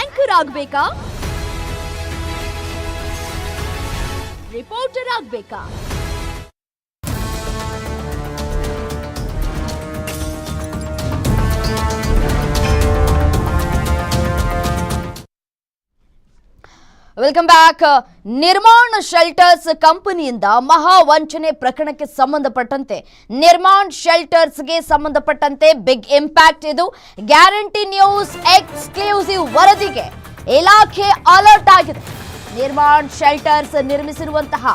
ಆಂಕರ್ ಆಗಬೇಕಾ? ರಿಪೋರ್ಟರ್ ಆಗ್ಬೇಕಾ? ವೆಲ್ಕಮ್ ಬ್ಯಾಕ್ ನಿರ್ಮಾಣ ಶೆಲ್ಟರ್ಸ್ ಕಂಪನಿಯಿಂದ ಮಹಾ ವಂಚನೆ ಪ್ರಕರಣಕ್ಕೆ ಸಂಬಂಧಪಟ್ಟಂತೆ, ನಿರ್ಮಾಣ್ ಶೆಲ್ಟರ್ಸ್ಗೆ ಸಂಬಂಧಪಟ್ಟಂತೆ ಬಿಗ್ ಇಂಪ್ಯಾಕ್ಟ್ ಇದು. ಗ್ಯಾರಂಟಿ ನ್ಯೂಸ್ ಎಕ್ಸ್ಕ್ಲೂಸಿವ್ ವರದಿಗೆ ಇಲಾಖೆ ಅಲರ್ಟ್ ಆಗಿದೆ. ನಿರ್ಮಾಣ್ ಶೆಲ್ಟರ್ಸ್ ನಿರ್ಮಿಸಿರುವಂತಹ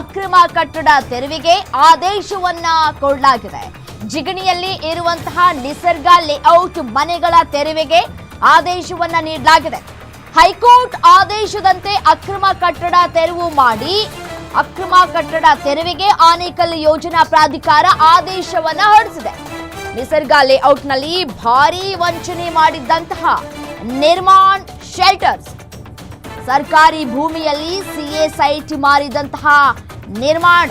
ಅಕ್ರಮ ಕಟ್ಟಡ ತೆರವಿಗೆ ಆದೇಶವನ್ನ ಕೊಡಲಾಗಿದೆ. ಜಿಗಣಿಯಲ್ಲಿ ಇರುವಂತಹ ನಿಸರ್ಗ ಲೇಔಟ್ ಮನೆಗಳ ತೆರವಿಗೆ ಆದೇಶವನ್ನ ನೀಡಲಾಗಿದೆ. ಹೈಕೋರ್ಟ್ ಆದೇಶದಂತೆ ಅಕ್ರಮ ಕಟ್ಟಡ ತೆರವು ಮಾಡಿ, ಅಕ್ರಮ ಕಟ್ಟಡ ತೆರವಿಗೆ ಆನೇಕಲ್ ಯೋಜನಾ ಪ್ರಾಧಿಕಾರ ಆದೇಶವನ್ನ ಹೊರಡಿಸಿದೆ. ನಿಸರ್ಗ ಲೇಔಟ್ನಲ್ಲಿ ಭಾರೀ ವಂಚನೆ ಮಾಡಿದ್ದಂತಹ ನಿರ್ಮಾಣ್ ಶೆಲ್ಟರ್ಸ್. ಸರ್ಕಾರಿ ಭೂಮಿಯಲ್ಲಿ ಸಿಎಸ್ಐಟಿ ಮಾರಿದಂತಹ ನಿರ್ಮಾಣ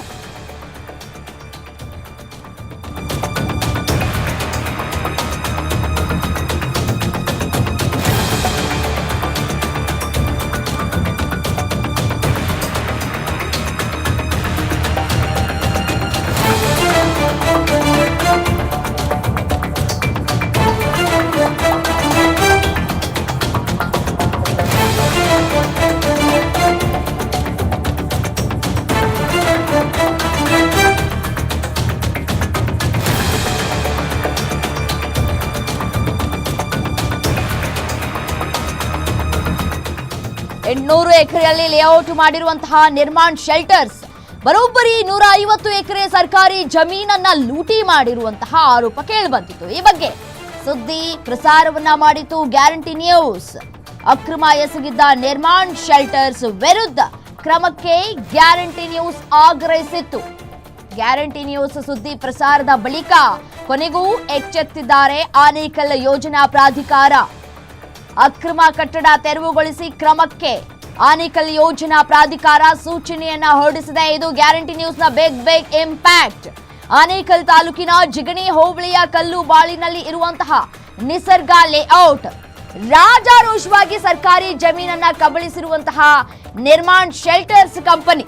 ಎಕರೆಯಲ್ಲಿ ಲೇಔಟ್ ಮಾಡಿರುವಂತಹ ನಿರ್ಮಾಣ್ ಶೆಲ್ಟರ್ಸ್ ಬರೋಬ್ಬರಿ ನೂರ ಐವತ್ತು ಎಕರೆ ಸರ್ಕಾರಿ ಜಮೀನನ್ನ ಲೂಟಿ ಮಾಡಿರುವಂತಹ ಆರೋಪ ಕೇಳಿಬಂದಿತ್ತು. ಈ ಬಗ್ಗೆ ಸುದ್ದಿ ಪ್ರಸಾರವನ್ನ ಮಾಡಿತು ಗ್ಯಾರಂಟಿ ನ್ಯೂಸ್. ಅಕ್ರಮ ಎಸಗಿದ್ದ ನಿರ್ಮಾಣ್ ಶೆಲ್ಟರ್ಸ್ ವಿರುದ್ಧ ಕ್ರಮಕ್ಕೆ ಗ್ಯಾರಂಟಿ ನ್ಯೂಸ್ ಆಗ್ರಹಿಸಿತ್ತು. ಗ್ಯಾರಂಟಿ ನ್ಯೂಸ್ ಸುದ್ದಿ ಪ್ರಸಾರದ ಬಳಿಕ ಕೊನೆಗೂ ಎಚ್ಚೆತ್ತಿದ್ದಾರೆ ಆನೇಕಲ್ ಯೋಜನಾ ಪ್ರಾಧಿಕಾರ. ಅಕ್ರಮ ಕಟ್ಟಡ ತೆರವುಗೊಳಿಸಿ ಕ್ರಮಕ್ಕೆ ಆನೇಕಲ್ ಯೋಜನಾ ಪ್ರಾಧಿಕಾರ ಸೂಚನೆಯನ್ನ ಹೊರಡಿಸಿದೆ. ಇದು ಗ್ಯಾರಂಟಿ ನ್ಯೂಸ್ನ ಬಿಗ್ ಬಿಗ್ ಇಂಪ್ಯಾಕ್ಟ್ ಆನೇಕಲ್ ತಾಲೂಕಿನ ಜಿಗಣಿ ಹೋಬಳಿಯ ಕಲ್ಲು ಬಾಳಿನಲ್ಲಿ ಇರುವಂತಹ ನಿಸರ್ಗ ಲೇಔಟ್ ರಾಜಾರೋಷವಾಗಿ ಸರ್ಕಾರಿ ಜಮೀನನ್ನ ಕಬಳಿಸಿರುವಂತಹ Nirman Shelters company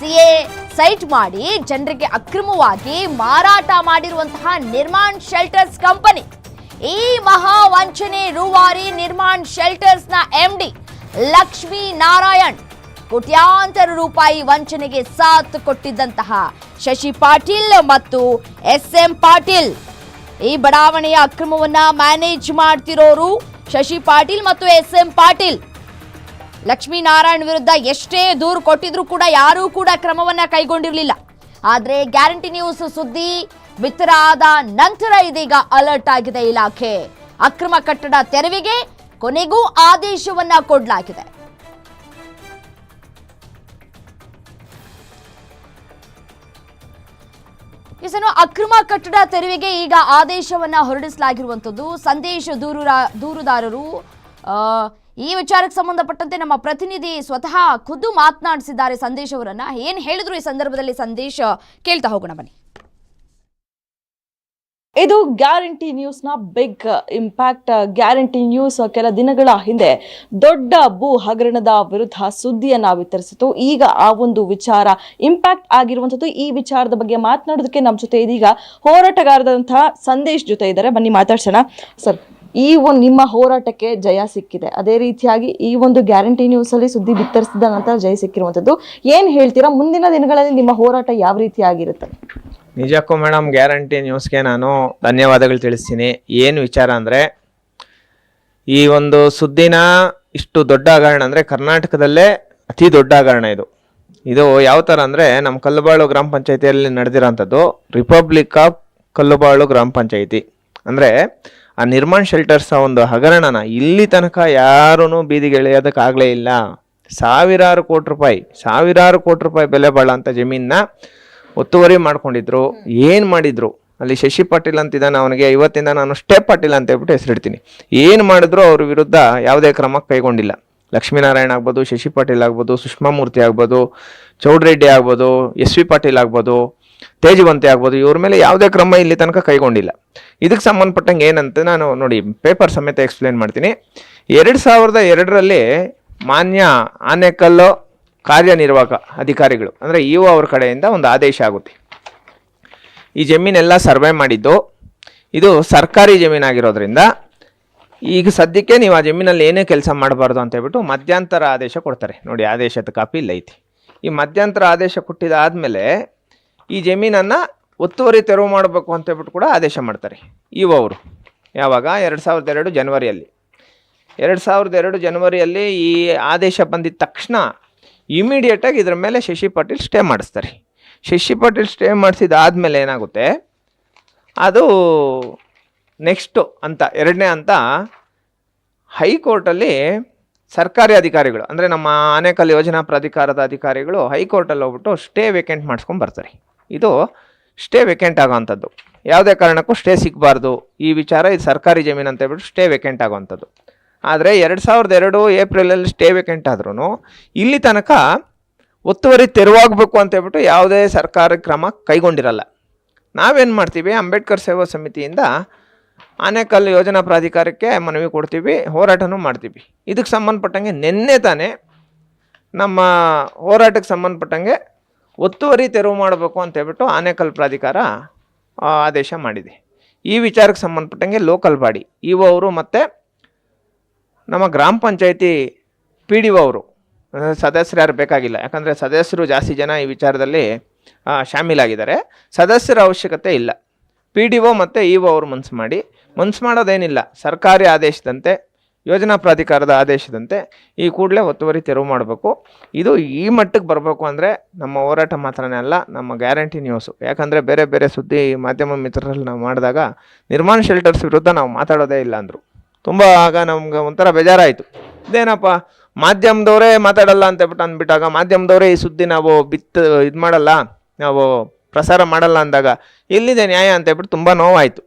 CA site ಮಾಡಿ ಜನರಿಗೆ ಅಕ್ರಮವಾಗಿ ಮಾರಾಟ ಮಾಡಿರುವಂತಹ ನಿರ್ಮಾಣ್ ಶೆಲ್ಟರ್ಸ್ ಕಂಪನಿ ಈ ಮಹಾ ವಂಚನೆ ರೂವಾರಿ ನಿರ್ಮಾಣ್ ಶೆಲ್ಟರ್ಸ್ನ ಎಂಡಿ ಲಕ್ಷ್ಮೀ ನಾರಾಯಣ್ ಕೋಟ್ಯಾಂತರ ರೂಪಾಯಿ ವಂಚನೆಗೆ ಸಾಥ್ ಕೊಟ್ಟಿದ್ದಂತಹ ಶಶಿ ಪಾಟೀಲ್ ಮತ್ತು ಎಸ್ ಎಂ ಪಾಟೀಲ್. ಈ ಬಡಾವಣೆಯ ಅಕ್ರಮವನ್ನ ಮ್ಯಾನೇಜ್ ಮಾಡ್ತಿರೋರು ಶಶಿ ಪಾಟೀಲ್ ಮತ್ತು ಎಸ್ ಎಂ ಪಾಟೀಲ್ ಲಕ್ಷ್ಮೀನಾರಾಯಣ್ ವಿರುದ್ಧ ಎಷ್ಟೇ ದೂರು ಕೊಟ್ಟಿದ್ರು ಕೂಡ ಯಾರೂ ಕೂಡ ಕ್ರಮವನ್ನ ಕೈಗೊಂಡಿರಲಿಲ್ಲ. ಆದ್ರೆ ಗ್ಯಾರಂಟಿ ನ್ಯೂಸ್ ಸುದ್ದಿ ಬಿತ್ತರ ಆದ ನಂತರ ಇದೀಗ ಅಲರ್ಟ್ ಆಗಿದೆ ಇಲಾಖೆ. ಅಕ್ರಮ ಕಟ್ಟಡ ತೆರವಿಗೆ ಕೊನೆಗೂ ಆದೇಶವನ್ನ ಕೊಡಲಾಗಿದೆ. ಇಸನು ಅಕ್ರಮ ಕಟ್ಟಡ ತೆರವಿಗೆ ಈಗ ಆದೇಶವನ್ನ ಹೊರಡಿಸಲಾಗಿರುವಂತದ್ದು ಸಂದೇಶ ದೂರು ದೂರುದಾರರು ಈ ವಿಚಾರಕ್ಕೆ ಸಂಬಂಧಪಟ್ಟಂತೆ ನಮ್ಮ ಪ್ರತಿನಿಧಿ ಸ್ವತಃ ಖುದ್ದು ಮಾತನಾಡಿಸಿದ್ದಾರೆ ಸಂದೇಶ ಅವರನ್ನ ಏನ್ ಹೇಳಿದ್ರು ಈ ಸಂದರ್ಭದಲ್ಲಿ ಸಂದೇಶ ಕೇಳ್ತಾ ಹೋಗೋಣ ಬನ್ನಿ. ಇದು ಗ್ಯಾರಂಟಿ ನ್ಯೂಸ್ನ ಬಿಗ್ ಇಂಪ್ಯಾಕ್ಟ್, ಗ್ಯಾರಂಟಿ ನ್ಯೂಸ್ ಕೆಲ ದಿನಗಳ ಹಿಂದೆ ದೊಡ್ಡ ಭೂ ಹಗರಣದ ವಿರುದ್ಧ ಸುದ್ದಿಯನ್ನ ವಿತರಿಸಿತು. ಈಗ ಆ ಒಂದು ವಿಚಾರ ಇಂಪ್ಯಾಕ್ಟ್ ಆಗಿರುವಂಥದ್ದು. ಈ ವಿಚಾರದ ಬಗ್ಗೆ ಮಾತನಾಡೋದಕ್ಕೆ ನಮ್ಮ ಜೊತೆ ಇದೀಗ ಹೋರಾಟಗಾರದಂತಹ ಸಂದೇಶ್ ಜೊತೆ ಇದ್ದಾರೆ. ಬನ್ನಿ, ಮಾತಾಡ್ಸೋಣ. ಸರ್, ಈ ಒಂದು ನಿಮ್ಮ ಹೋರಾಟಕ್ಕೆ ಜಯ ಸಿಕ್ಕಿದೆ. ಅದೇ ರೀತಿಯಾಗಿ ಈ ಒಂದು ಗ್ಯಾರಂಟಿ ನ್ಯೂಸ್ ಅಲ್ಲಿ ಸುದ್ದಿ ಬಿತ್ತರಿಸಿದ ನಂತರ ಜಯ ಸಿಕ್ಕಿರುವಂಥದ್ದು. ಏನು ಹೇಳ್ತೀರಾ? ಮುಂದಿನ ದಿನಗಳಲ್ಲಿ ನಿಮ್ಮ ಹೋರಾಟ ಯಾವ ರೀತಿಯಾಗಿರುತ್ತೆ ನಿಜಕ್ಕೂ ಮೇಡಮ್ ಗ್ಯಾರಂಟಿ ನ್ಯೂಸ್ಗೆ ನಾನು ಧನ್ಯವಾದಗಳು ತಿಳಿಸ್ತೀನಿ. ಏನು ವಿಚಾರ ಅಂದರೆ, ಈ ಒಂದು ಸುದ್ದಿನ ಇಷ್ಟು ದೊಡ್ಡ ಹಗರಣ ಅಂದರೆ ಕರ್ನಾಟಕದಲ್ಲೇ ಅತಿ ದೊಡ್ಡ ಹಗರಣ ಇದು. ಇದು ಯಾವ ಥರ ಅಂದರೆ ನಮ್ಮ ಕಲ್ಲುಬಾಳು ಗ್ರಾಮ ಪಂಚಾಯತಿಯಲ್ಲಿ ನಡೆದಿರೋಂಥದ್ದು ರಿಪಬ್ಲಿಕ್ ಆಫ್ ಕಲ್ಲುಬಾಳು ಗ್ರಾಮ ಪಂಚಾಯತಿ. ಅಂದರೆ, ಆ ನಿರ್ಮಾಣ್ ಶೆಲ್ಟರ್ಸ್ ಒಂದು ಹಗರಣನ ಇಲ್ಲಿ ತನಕ ಯಾರೂ ಬೀದಿಗೆ ಎಳೆಯೋದಕ್ಕಾಗಲೇ ಇಲ್ಲ. ಸಾವಿರಾರು ಕೋಟಿ ರೂಪಾಯಿ, ಸಾವಿರಾರು ಕೋಟಿ ರೂಪಾಯಿ ಬೆಲೆ ಬಾಳೋಂಥ ಜಮೀನನ್ನ ಒತ್ತುವರಿ ಮಾಡ್ಕೊಂಡಿದ್ರು ಏನು ಮಾಡಿದ್ರು? ಅಲ್ಲಿ ಶಶಿ ಪಾಟೀಲ್ ಅಂತಿದ್ದಾನೆ ಅವನಿಗೆ ಇವತ್ತಿಂದ ನಾನು ಸ್ಟೇ ಪಾಟೀಲ್ ಅಂತ ಹೇಳ್ಬಿಟ್ಟು ಹೆಸರಿಡ್ತೀನಿ. ಏನು ಮಾಡಿದ್ರು ಅವ್ರ ವಿರುದ್ಧ ಯಾವುದೇ ಕ್ರಮ ಕೈಗೊಂಡಿಲ್ಲ. ಲಕ್ಷ್ಮೀನಾರಾಯಣ ಆಗ್ಬೋದು ಶಶಿ ಪಾಟೀಲ್ ಆಗ್ಬೋದು ಸುಷ್ಮಾ ಮೂರ್ತಿ ಆಗ್ಬೋದು ಚೌಡ್ರೆಡ್ಡಿ ಆಗ್ಬೋದು ಎಸ್ ವಿ ಪಾಟೀಲ್ ಆಗ್ಬೋದು ತೇಜವಂತಿ ಆಗ್ಬೋದು ಇವ್ರ ಮೇಲೆ ಯಾವುದೇ ಕ್ರಮ ಇಲ್ಲಿ ತನಕ ಕೈಗೊಂಡಿಲ್ಲ. ಇದಕ್ಕೆ ಸಂಬಂಧಪಟ್ಟಂಗೆ ಏನಂತ ನಾನು ನೋಡಿ ಪೇಪರ್ ಸಮೇತ ಎಕ್ಸ್ಪ್ಲೇನ್ ಮಾಡ್ತೀನಿ. ಎರಡು ಸಾವಿರದ ಎರಡರಲ್ಲಿ ಮಾನ್ಯ ಆನೆಕಲ್ಲು ಕಾರ್ಯನಿರ್ವಾಹಕ ಅಧಿಕಾರಿಗಳು. ಅಂದರೆ ಇ ಅವ್ರ ಕಡೆಯಿಂದ ಒಂದು ಆದೇಶ ಆಗುತ್ತೆ. ಈ ಜಮೀನೆಲ್ಲ ಸರ್ವೆ ಮಾಡಿದ್ದು, ಇದು ಸರ್ಕಾರಿ ಜಮೀನಾಗಿರೋದ್ರಿಂದ ಈಗ ಸದ್ಯಕ್ಕೆ ನೀವು ಆ ಜಮೀನಲ್ಲಿ ಏನೇ ಕೆಲಸ ಮಾಡಬಾರ್ದು ಅಂತ ಹೇಳ್ಬಿಟ್ಟು ಮಧ್ಯಂತರ ಆದೇಶ ಕೊಡ್ತಾರೆ. ನೋಡಿ, ಆದೇಶದ ಕಾಪಿ ಇಲ್ಲ ಐತಿ. ಈ ಮಧ್ಯಂತರ ಆದೇಶ ಕೊಟ್ಟಿದ್ದಾದಮೇಲೆ ಈ ಜಮೀನನ್ನು ಒತ್ತುವರಿ ತೆರವು ಮಾಡಬೇಕು ಅಂತ ಹೇಳ್ಬಿಟ್ಟು ಕೂಡ ಆದೇಶ ಮಾಡ್ತಾರೆ. ಇವ ಅವರು. ಯಾವಾಗ? ಎರಡು ಸಾವಿರದ ಎರಡು ಜನವರಿಯಲ್ಲಿ. ಎರಡು ಸಾವಿರದ ಎರಡು ಜನವರಿಯಲ್ಲಿ ಈ ಆದೇಶ ಬಂದಿದ್ದ ತಕ್ಷಣ ಇಮಿಡಿಯೇಟಾಗಿ ಇದರ ಮೇಲೆ ಶಶಿ ಪಾಟೀಲ್ ಸ್ಟೇ ಮಾಡಿಸ್ತಾರೆ. ಶಶಿ ಪಾಟೀಲ್ ಸ್ಟೇ ಮಾಡಿಸಿದಾದ್ಮೇಲೆ ಏನಾಗುತ್ತೆ? ಅದು ನೆಕ್ಸ್ಟು ಅಂತ, ಎರಡನೇ ಅಂತ ಹೈಕೋರ್ಟಲ್ಲಿ ಸರ್ಕಾರಿ ಅಧಿಕಾರಿಗಳು, ಅಂದರೆ ನಮ್ಮ ಆನೇಕಲ್ ಯೋಜನಾ ಪ್ರಾಧಿಕಾರದ ಅಧಿಕಾರಿಗಳು ಹೈಕೋರ್ಟಲ್ಲಿ ಹೋಗ್ಬಿಟ್ಟು ಸ್ಟೇ ವೇಕೆಂಟ್ ಮಾಡಿಸ್ಕೊಂಡು ಬರ್ತಾರೆ. ಇದು ಸ್ಟೇ ವೇಕೆಂಟ್ ಆಗೋವಂಥದ್ದು. ಯಾವುದೇ ಕಾರಣಕ್ಕೂ ಸ್ಟೇ ಸಿಗಬಾರ್ದು. ಈ ವಿಚಾರ ಇದು ಸರ್ಕಾರಿ ಜಮೀನು ಅಂತ ಹೇಳ್ಬಿಟ್ಟು ಸ್ಟೇ ವೇಕೆಂಟ್ ಆಗೋವಂಥದ್ದು. ಆದರೆ ಎರಡು ಸಾವಿರದ ಎರಡು ಏಪ್ರಿಲಲ್ಲಿ ಸ್ಟೇ ವೇಕೆಂಟ್ ಆದ್ರೂ ಇಲ್ಲಿ ತನಕ ಒತ್ತುವರಿ ತೆರವಾಗಬೇಕು ಅಂತ ಹೇಳ್ಬಿಟ್ಟು ಯಾವುದೇ ಸರ್ಕಾರ ಕ್ರಮ ಕೈಗೊಂಡಿರಲ್ಲ. ನಾವೇನು ಮಾಡ್ತೀವಿ? ಅಂಬೇಡ್ಕರ್ ಸೇವಾ ಸಮಿತಿಯಿಂದ ಆನೇಕಲ್ ಯೋಜನಾ ಪ್ರಾಧಿಕಾರಕ್ಕೆ ಮನವಿ ಕೊಡ್ತೀವಿ, ಹೋರಾಟನೂ ಮಾಡ್ತೀವಿ. ಇದಕ್ಕೆ ಸಂಬಂಧಪಟ್ಟಂಗೆ ನಿನ್ನೆ ತಾನೇ ನಮ್ಮ ಹೋರಾಟಕ್ಕೆ ಸಂಬಂಧಪಟ್ಟಂಗೆ ಒತ್ತುವರಿ ತೆರವು ಮಾಡಬೇಕು ಅಂತ ಹೇಳ್ಬಿಟ್ಟು ಆನೇಕಲ್ ಪ್ರಾಧಿಕಾರ ಆದೇಶ ಮಾಡಿದೆ. ಈ ವಿಚಾರಕ್ಕೆ ಸಂಬಂಧಪಟ್ಟಂಗೆ ಲೋಕಲ್ ಬಾಡಿ ಇವು ಅವರು ಮತ್ತು ನಮ್ಮ ಗ್ರಾಮ ಪಂಚಾಯತಿ ಪಿ ಡಿ ಒ ಅವರು ಸದಸ್ಯರು ಯಾರು ಬೇಕಾಗಿಲ್ಲ. ಯಾಕಂದರೆ ಸದಸ್ಯರು ಜಾಸ್ತಿ ಜನ ಈ ವಿಚಾರದಲ್ಲಿ ಶಾಮೀಲಾಗಿದ್ದಾರೆ. ಸದಸ್ಯರ ಅವಶ್ಯಕತೆ ಇಲ್ಲ. ಪಿ ಡಿ ಒ ಮತ್ತು ಇ ಒ ಅವರು ಮನ್ಸು ಮಾಡಿ. ಮನ್ಸು ಮಾಡೋದೇನಿಲ್ಲ. ಸರ್ಕಾರಿ ಆದೇಶದಂತೆ, ಯೋಜನಾ ಪ್ರಾಧಿಕಾರದ ಆದೇಶದಂತೆ ಈ ಕೂಡಲೇ ಒತ್ತುವರಿ ತೆರವು ಮಾಡಬೇಕು. ಇದು ಈ ಮಟ್ಟಕ್ಕೆ ಬರಬೇಕು ಅಂದರೆ ನಮ್ಮ ಹೋರಾಟ ಮಾತ್ರನೇ ಅಲ್ಲ, ನಮ್ಮ ಗ್ಯಾರಂಟಿ ನ್ಯೂಸು. ಯಾಕಂದರೆ ಬೇರೆ ಬೇರೆ ಸುದ್ದಿ ಮಾಧ್ಯಮ ಮಿತ್ರರಲ್ಲಿ ನಾವು ಮಾಡಿದಾಗ, ನಿರ್ಮಾಣ ಶೆಲ್ಟರ್ಸ್ ವಿರುದ್ಧ ನಾವು ಮಾತಾಡೋದೇ ಇಲ್ಲ ಅಂದರು. ತುಂಬ ಆಗ ನಮ್ಗೆ ಒಂಥರ ಬೇಜಾರಾಯಿತು. ಇದೇನಪ್ಪ, ಮಾಧ್ಯಮದವರೇ ಮಾತಾಡಲ್ಲ ಅಂತ ಹೇಳ್ಬಿಟ್ಟು ಅಂದ್ಬಿಟ್ಟಾಗ, ಮಾಧ್ಯಮದವರೇ ಈ ಸುದ್ದಿ ನಾವು ಬಿತ್ತು, ಇದು ಮಾಡಲ್ಲ, ನಾವು ಪ್ರಸಾರ ಮಾಡಲ್ಲ ಅಂದಾಗ, ಎಲ್ಲಿದೆ ನ್ಯಾಯ ಅಂತ ಹೇಳ್ಬಿಟ್ಟು ತುಂಬ ನೋವಾಯಿತು.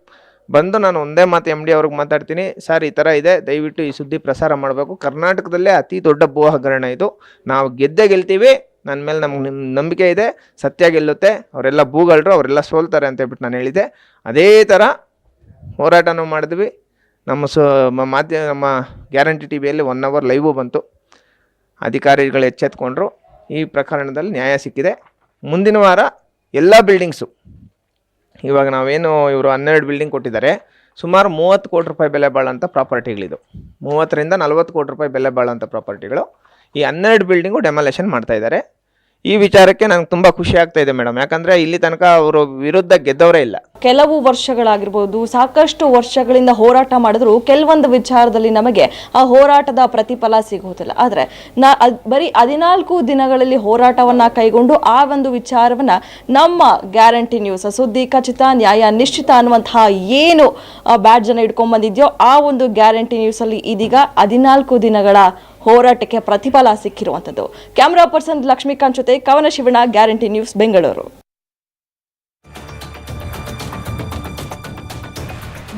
ಬಂದು ನಾನು ಒಂದೇ ಮಾತು ಎಂ ಡಿ ಅವ್ರಿಗೆ ಮಾತಾಡ್ತೀನಿ, ಸರ್, ಈ ಥರ ಇದೆ, ದಯವಿಟ್ಟು ಈ ಸುದ್ದಿ ಪ್ರಸಾರ ಮಾಡಬೇಕು. ಕರ್ನಾಟಕದಲ್ಲೇ ಅತಿ ದೊಡ್ಡ ಭೂ ಹಗರಣ ಇದು. ನಾವು ಗೆದ್ದೇ ಗೆಲ್ತೀವಿ ನನ್ನ ಮೇಲೆ ನಮ್ಗೆ ನಿಮ್ಮ ನಂಬಿಕೆ ಇದೆ, ಸತ್ಯ ಗೆಲ್ಲುತ್ತೆ, ಅವರೆಲ್ಲ ಭೂಗಳರು, ಅವರೆಲ್ಲ ಸೋಲ್ತಾರೆ ಅಂತ ಹೇಳ್ಬಿಟ್ಟು ನಾನು ಹೇಳಿದೆ. ಅದೇ ಥರ ಹೋರಾಟನೂ ಮಾಡಿದ್ವಿ. ನಮ್ಮ ಸೊ ಮಾಧ್ಯ, ನಮ್ಮ ಗ್ಯಾರಂಟಿ ಟಿ ವಿಯಲ್ಲಿ ಒನ್ ಅವರ್ ಲೈವು ಬಂತು. ಅಧಿಕಾರಿಗಳು ಎಚ್ಚೆತ್ಕೊಂಡ್ರು. ಈ ಪ್ರಕರಣದಲ್ಲಿ ನ್ಯಾಯ ಸಿಕ್ಕಿದೆ. ಮುಂದಿನ ವಾರ ಎಲ್ಲ ಬಿಲ್ಡಿಂಗ್ಸು ಇವಾಗ ನಾವೇನು ಇವರು ಹನ್ನೆರಡು ಬಿಲ್ಡಿಂಗ್ ಕೊಟ್ಟಿದ್ದಾರೆ. ಸುಮಾರು ಮೂವತ್ತು ಕೋಟಿ ರೂಪಾಯಿ ಬೆಲೆ ಬಾಳಂಥ ಪ್ರಾಪರ್ಟಿಗಳಿದು ಮೂವತ್ತರಿಂದ ನಲ್ವತ್ತು ಕೋಟಿ ರೂಪಾಯಿ ಬೆಲೆ ಬಾಳಂಥ ಪ್ರಾಪರ್ಟಿಗಳು ಈ ಹನ್ನೆರಡು ಬಿಲ್ಡಿಂಗು ಡೆಮಾಲೇಷನ್ ಮಾಡ್ತಾ ಇದ್ದಾರೆ. ಈ ವಿಚಾರಕ್ಕೆ ನಂಗೆ ತುಂಬ ಖುಷಿ ಆಗ್ತಾ ಇದೆ ಮೇಡಮ್ ಯಾಕಂದರೆ ಇಲ್ಲಿ ತನಕ ಅವರು ವಿರುದ್ಧ ಗೆದ್ದವರೇ ಇಲ್ಲ. ಕೆಲವು ವರ್ಷಗಳಾಗಿರ್ಬೋದು, ಸಾಕಷ್ಟು ವರ್ಷಗಳಿಂದ ಹೋರಾಟ ಮಾಡಿದ್ರು ಕೆಲವೊಂದು ವಿಚಾರದಲ್ಲಿ ನಮಗೆ ಆ ಹೋರಾಟದ ಪ್ರತಿಫಲ ಸಿಗುವುದಿಲ್ಲ. ಆದರೆ ನಾ ಬರೀ ಹದಿನಾಲ್ಕು ದಿನಗಳಲ್ಲಿ ಹೋರಾಟವನ್ನ ಕೈಗೊಂಡು ಆ ಒಂದು ವಿಚಾರವನ್ನ ನಮ್ಮ ಗ್ಯಾರಂಟಿ ನ್ಯೂಸ್, ಸುದ್ದಿ ಖಚಿತ, ನ್ಯಾಯ ನಿಶ್ಚಿತ ಅನ್ನುವಂತಹ ಏನು ಬ್ಯಾಡ್ ಜನ ಇಟ್ಕೊಂಡ್ ಬಂದಿದ್ಯೋ ಆ ಒಂದು ಗ್ಯಾರಂಟಿ ನ್ಯೂಸ್ ಅಲ್ಲಿ ಇದೀಗ ಹದಿನಾಲ್ಕು ದಿನಗಳ ಹೋರಾಟಕ್ಕೆ ಪ್ರತಿಫಲ ಸಿಕ್ಕಿರುವಂಥದ್ದು. ಕ್ಯಾಮರಾ ಪರ್ಸನ್ ಲಕ್ಷ್ಮೀಕಾಂತ್ ಜೊತೆ ಕವನ ಶಿವಣ್ಣ, ಗ್ಯಾರಂಟಿ ನ್ಯೂಸ್, ಬೆಂಗಳೂರು.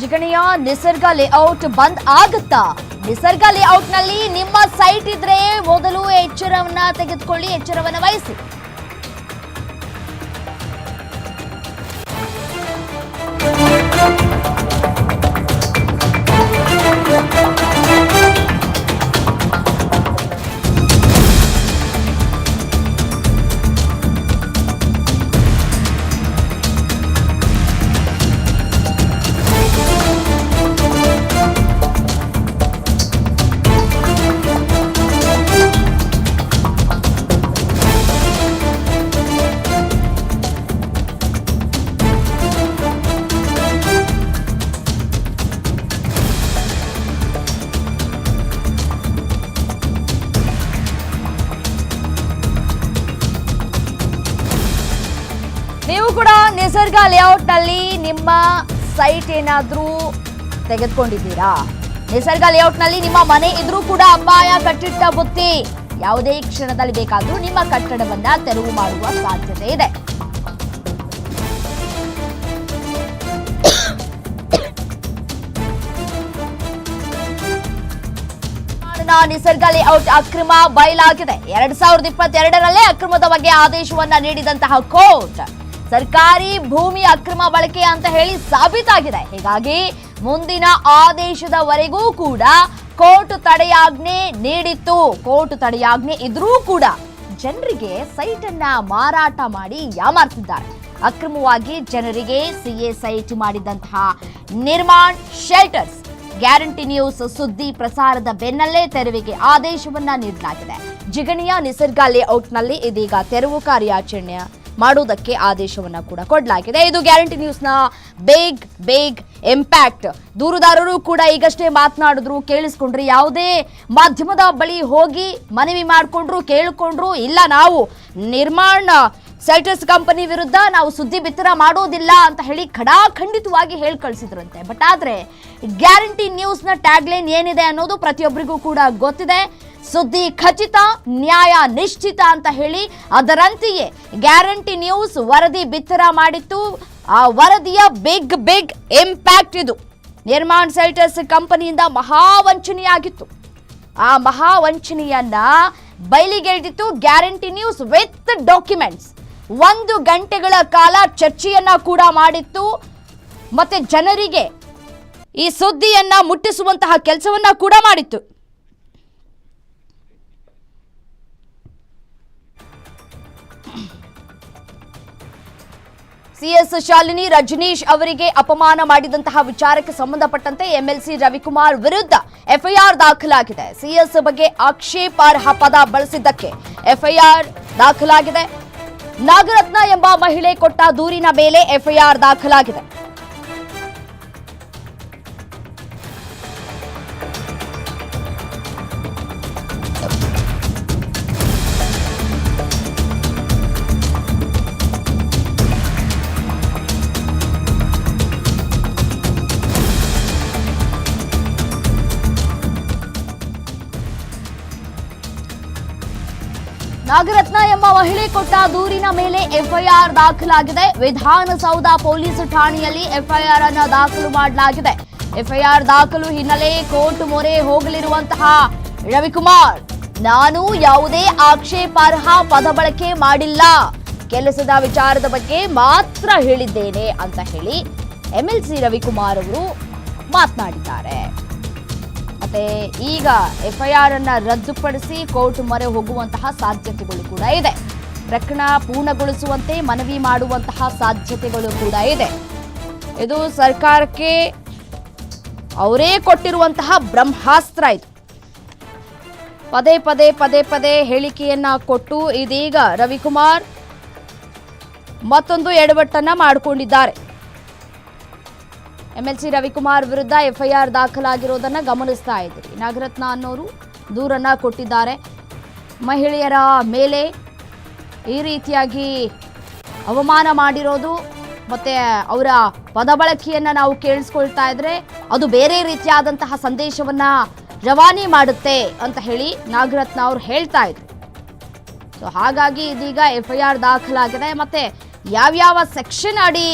ಜಿಗಣಿಯ ನಿಸರ್ಗ ಲೇಔಟ್ ಬಂದ್ ಆಗುತ್ತಾ? ನಿಸರ್ಗ ಲೇಔಟ್ನಲ್ಲಿ ನಿಮ್ಮ ಸೈಟ್ ಇದ್ರೆ ಮೊದಲು ಎಚ್ಚರವನ್ನ ತೆಗೆದುಕೊಳ್ಳಿ, ಎಚ್ಚರವನ್ನ ವಹಿಸಿ. ಸೈಟ್ ಏನಾದರೂ ತೆಗೆದುಕೊಂಡಿದ್ದೀರಾ? ನಿಸರ್ಗ ಲೇಔಟ್ನಲ್ಲಿ ನಿಮ್ಮ ಮನೆ ಇದ್ರೂ ಕೂಡ ಅಪಾಯ ಕಟ್ಟಿಟ್ಟ ಬುತ್ತಿ. ಯಾವುದೇ ಕ್ಷಣದಲ್ಲಿ ಬೇಕಾದ್ರೂ ನಿಮ್ಮ ಕಟ್ಟಡವನ್ನ ತೆರವು ಮಾಡುವ ಸಾಧ್ಯತೆ ಇದೆ. ನಿಸರ್ಗ ಲೇಔಟ್ ಅಕ್ರಮ ಬಯಲಾಗಿದೆ. ಎರಡ್ ಸಾವಿರದ ಇಪ್ಪತ್ತೆರಡರಲ್ಲೇ ಅಕ್ರಮದ ಬಗ್ಗೆ ಆದೇಶವನ್ನ ನೀಡಿದಂತಹ ಕೋರ್ಟ್. ಸರ್ಕಾರಿ ಭೂಮಿ ಅಕ್ರಮ ಬಳಕೆ ಅಂತ ಹೇಳಿ ಸಾಬೀತಾಗಿದೆ. ಹೀಗಾಗಿ ಮುಂದಿನ ಆದೇಶದವರೆಗೂ ಕೂಡ ಕೋರ್ಟ್ ತಡೆಯಾಜ್ಞೆ ನೀಡಿತ್ತು. ಕೋರ್ಟ್ ತಡೆಯಾಜ್ಞೆ ಇದ್ರೂ ಕೂಡ ಜನರಿಗೆ ಸೈಟ್ ಅನ್ನ ಮಾರಾಟ ಮಾಡಿ ಯಾಮಾರ್ತಿದ್ದಾರೆ ಅಕ್ರಮವಾಗಿ ಜನರಿಗೆ ಸಿಎ ಸೈಟ್ ಮಾಡಿದಂತಹ ನಿರ್ಮಾಣ್ ಶೆಲ್ಟರ್ಸ್ ಗ್ಯಾರಂಟಿ ನ್ಯೂಸ್ ಸುದ್ದಿ ಪ್ರಸಾರದ ಬೆನ್ನಲ್ಲೇ ತೆರವಿಗೆ ಆದೇಶವನ್ನ ನೀಡಲಾಗಿದೆ. ಜಿಗಣಿಯ ನಿಸರ್ಗ ಲೇಔಟ್ನಲ್ಲಿ ಇದೀಗ ತೆರವು ಕಾರ್ಯಾಚರಣೆ ಮಾಡುವುದಕ್ಕೆ ಆದೇಶವನ್ನ ಕೂಡ ಕೊಡಲಾಗಿದೆ. ಇದು ಗ್ಯಾರಂಟಿ ನ್ಯೂಸ್ನ ಬೇಗ್ ಬೇಗ್ ಇಂಪ್ಯಾಕ್ಟ್. ದೂರುದಾರರು ಕೂಡ ಈಗಷ್ಟೇ ಮಾತನಾಡಿದ್ರು, ಕೇಳಿಸ್ಕೊಂಡ್ರಿ. ಯಾವುದೇ ಮಾಧ್ಯಮದ ಬಳಿ ಹೋಗಿ ಮನವಿ ಮಾಡಿಕೊಂಡ್ರು, ಕೇಳಿಕೊಂಡ್ರು, ಇಲ್ಲ ನಾವು ನಿರ್ಮಾಣ ಸೈಟ್ರಸ್ ಕಂಪನಿ ವಿರುದ್ಧ ನಾವು ಸುದ್ದಿ ಬಿತ್ತರ ಮಾಡೋದಿಲ್ಲ ಅಂತ ಹೇಳಿ ಖಡಾಖಂಡಿತವಾಗಿ ಹೇಳಿ ಕಳಿಸಿದ್ರಂತೆ ಬಟ್ ಆದರೆ ಗ್ಯಾರಂಟಿ ನ್ಯೂಸ್ನ ಟ್ಯಾಗ್ಲೈನ್ ಏನಿದೆ ಅನ್ನೋದು ಪ್ರತಿಯೊಬ್ಬರಿಗೂ ಕೂಡ ಗೊತ್ತಿದೆ. ಸುದ್ದಿ ಖಚಿತ, ನ್ಯಾಯ ನಿಶ್ಚಿತ ಅಂತ ಹೇಳಿ ಅದರಂತೆಯೇ ಗ್ಯಾರಂಟಿ ನ್ಯೂಸ್ ವರದಿ ಬಿತ್ತರ ಮಾಡಿತ್ತು. ಆ ವರದಿಯ ಬಿಗ್ ಬಿಗ್ ಇಂಪ್ಯಾಕ್ಟ್ ಇದು. ನಿರ್ಮಾಣ್ ಸೆಲ್ಟರ್ಸ್ ಕಂಪನಿಯಿಂದ ಮಹಾವಂಚನೆಯಾಗಿತ್ತು. ಆ ಮಹಾವಂಚನೆಯನ್ನ ಬಯಲಿಗೆಳೆದಿತ್ತು ಗ್ಯಾರಂಟಿ ನ್ಯೂಸ್ ವಿತ್ ಡಾಕ್ಯುಮೆಂಟ್ಸ್. ಒಂದು ಗಂಟೆಗಳ ಕಾಲ ಚರ್ಚೆಯನ್ನ ಕೂಡ ಮಾಡಿತ್ತು. ಮತ್ತೆ ಜನರಿಗೆ ಈ ಸುದ್ದಿಯನ್ನ ಮುಟ್ಟಿಸುವಂತಹ ಕೆಲಸವನ್ನ ಕೂಡ ಮಾಡಿತ್ತು. ಸಿಎಸ್ ಶಾಲಿನಿ ರಜನೀಶ್ ಅವರಿಗೆ ಅಪಮಾನ ಮಾಡಿದಂತಹ ವಿಚಾರಕ್ಕೆ ಸಂಬಂಧಪಟ್ಟಂತೆ ಎಂಎಲ್ಸಿ ರವಿಕುಮಾರ್ ವಿರುದ್ಧ ಎಫ್ಐಆರ್ ದಾಖಲಾಗಿದೆ. ಸಿಎಸ್ ಬಗ್ಗೆ ಆಕ್ಷೇಪಾರ್ಹ ಪದ ಬಳಸಿದ್ದಕ್ಕೆ ಎಫ್ಐಆರ್ ದಾಖಲಾಗಿದೆ. ನಾಗರತ್ನ ಎಂಬ ಮಹಿಳೆ ಕೊಟ್ಟ ದೂರಿನ ಮೇಲೆ ಎಫ್ಐಆರ್ ದಾಖಲಾಗಿದೆ. ನಾಗರತ್ನ ಎಂಬ ಮಹಿಳೆ ಕೊಟ್ಟ ದೂರಿನ ಮೇಲೆ ಎಫ್ಐಆರ್ ದಾಖಲಾಗಿದೆ. ವಿಧಾನಸೌಧ ಪೊಲೀಸ್ ಠಾಣೆಯಲ್ಲಿ ಎಫ್ಐಆರ್ ಅನ್ನು ದಾಖಲು ಮಾಡಲಾಗಿದೆ. ಎಫ್ಐಆರ್ ದಾಖಲು ಹಿನ್ನೆಲೆ ಕೋರ್ಟ್ ಮೊರೆ ಹೋಗಲಿರುವಂತಹ ರವಿಕುಮಾರ್, ನಾನು ಯಾವುದೇ ಆಕ್ಷೇಪಾರ್ಹ ಪದ ಬಳಕೆ ಮಾಡಿಲ್ಲ. ಕೆಲಸದ ವಿಚಾರದ ಬಗ್ಗೆ ಮಾತ್ರ ಹೇಳಿದ್ದೇನೆ ಅಂತ ಹೇಳಿ ಎಂಎಲ್ಸಿ ರವಿಕುಮಾರ್ ಅವರು ಮಾತನಾಡಿದ್ದಾರೆ. ಮತ್ತೆ ಈಗ ಎಫ್ಐಆರ್ ಅನ್ನ ರದ್ದುಪಡಿಸಿ ಕೋರ್ಟ್ ಮೊರೆ ಹೋಗುವಂತಹ ಸಾಧ್ಯತೆಗಳು ಕೂಡ ಇದೆ. ಪ್ರಕರಣ ಪೂರ್ಣಗೊಳಿಸುವಂತೆ ಮನವಿ ಮಾಡುವಂತಹ ಸಾಧ್ಯತೆಗಳು ಕೂಡ ಇದೆ. ಇದು ಸರ್ಕಾರಕ್ಕೆ ಅವರೇ ಕೊಟ್ಟಿರುವಂತಹ ಬ್ರಹ್ಮಾಸ್ತ್ರ ಇದು. ಪದೇ ಪದೇ ಪದೇ ಪದೇ ಹೇಳಿಕೆಯನ್ನ ಕೊಟ್ಟು ಇದೀಗ ರವಿಕುಮಾರ್ ಮತ್ತೊಂದು ಎಡವಟ್ಟನ್ನ ಮಾಡಿಕೊಂಡಿದ್ದಾರೆ. ಎಂಎಲ್ಸಿ ರವಿಕುಮಾರ್ ವಿರುದ್ಧ ಎಫ್ಐಆರ್ ದಾಖಲಾಗಿರೋದನ್ನ ಗಮನಿಸ್ತಾ ಇದ್ದೀರಿ. ನಾಗರತ್ನ ಅನ್ನೋರು ದೂರನ್ನ ಕೊಟ್ಟಿದ್ದಾರೆ. ಮಹಿಳೆಯರ ಮೇಲೆ ಈ ರೀತಿಯಾಗಿ ಅವಮಾನ ಮಾಡಿರೋದು ಮತ್ತೆ ಅವರ ಪದ ಬಳಕೆಯನ್ನ ನಾವು ಕೇಳಿಸ್ಕೊಳ್ತಾ ಇದ್ರೆ ಅದು ಬೇರೆ ರೀತಿಯಾದಂತಹ ಸಂದೇಶವನ್ನ ರವಾನೆ ಮಾಡುತ್ತೆ ಅಂತ ಹೇಳಿ ನಾಗರತ್ನ ಅವರು ಹೇಳ್ತಾ ಇದ್ರು. ಸೊ ಹಾಗಾಗಿ ಇದೀಗ ಎಫ್ಐಆರ್ ದಾಖಲಾಗಿದೆ. ಮತ್ತೆ ಯಾವ್ಯಾವ ಸೆಕ್ಷನ್ ಅಡಿ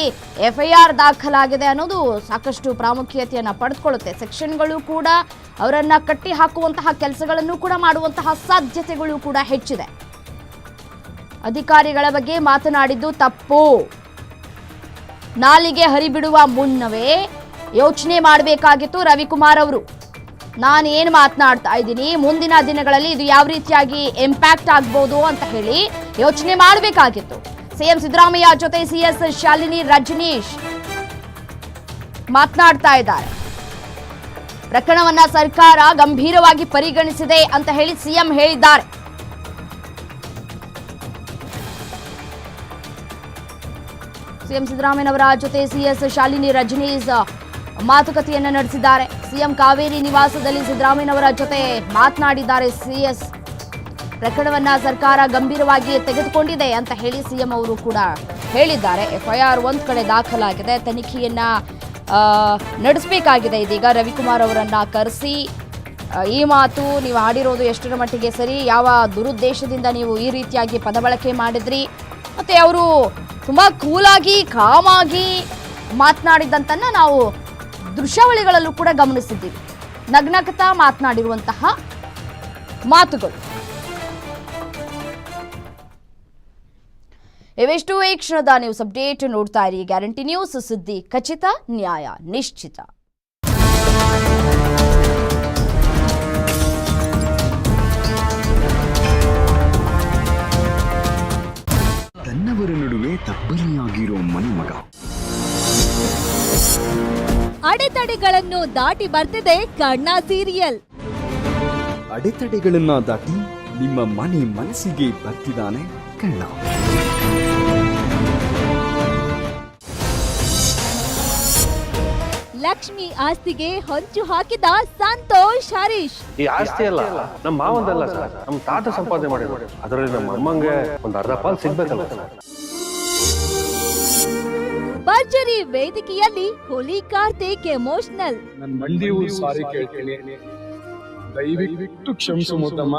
ಎಫ್ ಐ ಆರ್ ದಾಖಲಾಗಿದೆ ಅನ್ನೋದು ಸಾಕಷ್ಟು ಪ್ರಾಮುಖ್ಯತೆಯನ್ನು ಪಡೆದುಕೊಳ್ಳುತ್ತೆ. ಸೆಕ್ಷನ್ಗಳು ಕೂಡ ಅವರನ್ನ ಕಟ್ಟಿ ಹಾಕುವಂತಹ ಕೆಲಸಗಳನ್ನು ಕೂಡ ಮಾಡುವಂತಹ ಸಾಧ್ಯತೆಗಳು ಕೂಡ ಹೆಚ್ಚಿದೆ. ಅಧಿಕಾರಿಗಳ ಬಗ್ಗೆ ಮಾತನಾಡಿದ್ದು ತಪ್ಪು. ನಾಲಿಗೆ ಹರಿಬಿಡುವ ಮುನ್ನವೇ ಯೋಚನೆ ಮಾಡಬೇಕಾಗಿತ್ತು ರವಿಕುಮಾರ್ ಅವರು. ನಾನು ಏನು ಮಾತನಾಡ್ತಾ ಇದ್ದೀನಿ, ಮುಂದಿನ ದಿನಗಳಲ್ಲಿ ಇದು ಯಾವ ರೀತಿಯಾಗಿ ಇಂಪ್ಯಾಕ್ಟ್ ಆಗ್ಬೋದು ಅಂತ ಹೇಳಿ ಯೋಚನೆ ಮಾಡಬೇಕಾಗಿತ್ತು. ಸಿಎಂ ಸಿದ್ದರಾಮಯ್ಯ ಜೊತೆ ಸಿಎಸ್ ಶಾಲಿನಿ ರಜನೀಶ್ ಮಾತನಾಡ್ತಾ ಇದ್ದಾರೆ. ಪ್ರಕರಣವನ್ನ ಸರ್ಕಾರ ಗಂಭೀರವಾಗಿ ಪರಿಗಣಿಸಿದೆ ಅಂತ ಹೇಳಿ ಸಿಎಂ ಹೇಳಿದ್ದಾರೆ. ಸಿಎಂ ಸಿದ್ದರಾಮಯ್ಯನವರ ಜೊತೆ ಸಿಎಸ್ ಶಾಲಿನಿ ರಜನೀಶ್ ಮಾತುಕತೆಯನ್ನ ನಡೆಸಿದ್ದಾರೆ. ಸಿಎಂ ಕಾವೇರಿ ನಿವಾಸದಲ್ಲಿ ಸಿದ್ದರಾಮಯ್ಯನವರ ಜೊತೆ ಮಾತನಾಡಿದ್ದಾರೆ ಸಿಎಸ್ ಪ್ರಕರಣವನ್ನ ಸರ್ಕಾರ ಗಂಭೀರವಾಗಿ ತೆಗೆದುಕೊಂಡಿದೆ ಅಂತ ಹೇಳಿ ಸಿಎಂ ಅವರು ಕೂಡ ಹೇಳಿದ್ದಾರೆ. ಎಫ್ಐಆರ್ ಒಂದ್ ಕಡೆ ದಾಖಲಾಗಿದೆ. ತನಿಖೆಯನ್ನ ನಡೆಸಬೇಕಾಗಿದೆ ಇದೀಗ. ರವಿಕುಮಾರ್ ಅವರನ್ನ ಕರೆಸಿ ಈ ಮಾತು ನೀವು ಆಡಿರೋದು ಎಷ್ಟರ ಮಟ್ಟಿಗೆ ಸರಿ, ಯಾವ ದುರುದ್ದೇಶದಿಂದ ನೀವು ಈ ರೀತಿಯಾಗಿ ಪದಬಳಕೆ ಮಾಡಿದ್ರಿ? ಮತ್ತೆ ಅವರು ತುಂಬಾ ಕೂಲಾಗಿ, ಕಾಮಾಗಿ ಮಾತನಾಡಿದಂತನ್ನ ನಾವು ದೃಶ್ಯಾವಳಿಗಳಲ್ಲೂ ಕೂಡ ಗಮನಿಸಿದ್ದೀವಿ. ನಗ್ನಗ್ತಾ ಮಾತನಾಡಿರುವಂತಹ ಮಾತುಗಳು. ಇವೆಷ್ಟು ಈ ಕ್ಷಣದ ನ್ಯೂಸ್ ಅಪ್ಡೇಟ್ ನೋಡ್ತಾ ಇರಿ. ಗ್ಯಾರಂಟಿ ನ್ಯೂಸ್ ಸುದ್ದಿ ಖಚಿತ ನ್ಯಾಯ ನಿಶ್ಚಿತ. ತನ್ನವರ ನಡುವೆ ತಬ್ಬಲಿಯಾಗಿರೋ ಮನೆಮಗ. ಅಡೆತಡೆಗಳನ್ನು ದಾಟಿ ಬರ್ತಿದೆ ಕಣ್ಣ ಸೀರಿಯಲ್. ಅಡೆತಡೆಗಳನ್ನ ದಾಟಿ ನಿಮ್ಮ ಮನೆ ಮನಸ್ಸಿಗೆ ಬರ್ತಿದ್ದಾನೆ ಕಣ್ಣ ಲಕ್ಷ್ಮಿ ಆಸ್ತಿಗೆ ಹೊಂಚು ಹಾಕಿದ ಸಂತೋಷ್ ಹರೀಶ್. ಈ ಆಸ್ತಿ ಅಲ್ಲ ನಮ್ಮ ಮಾವಂದಲ್ಲ ಸರ್. ನಮ್ಮ ತಾತ ಸಂಪಾದನೆ ಮಾಡಿದ್ರು ಅದರಲ್ಲಿ ನಮ್ಮ ಅಮ್ಮಂಗೆ ಒಂದು ಅರ್ಧ ಪಾಲ್ ಸಿಗ್ಬೇಕಲ್ಲ ಭರ್ಜರಿ ವೇದಿಕೆಯಲ್ಲಿ ಹುಲಿ ಕಾರ್ತಿಕ್ ಎಮೋಷನಲ್. ನನ್ನ ಮಂಡಿ ಸಾರಿ ಕೇಳ್ತೀನಿ. ದಯವಿಟ್ಟು ಕ್ಷಮಿಸು ಮುದ್ದಮ್ಮ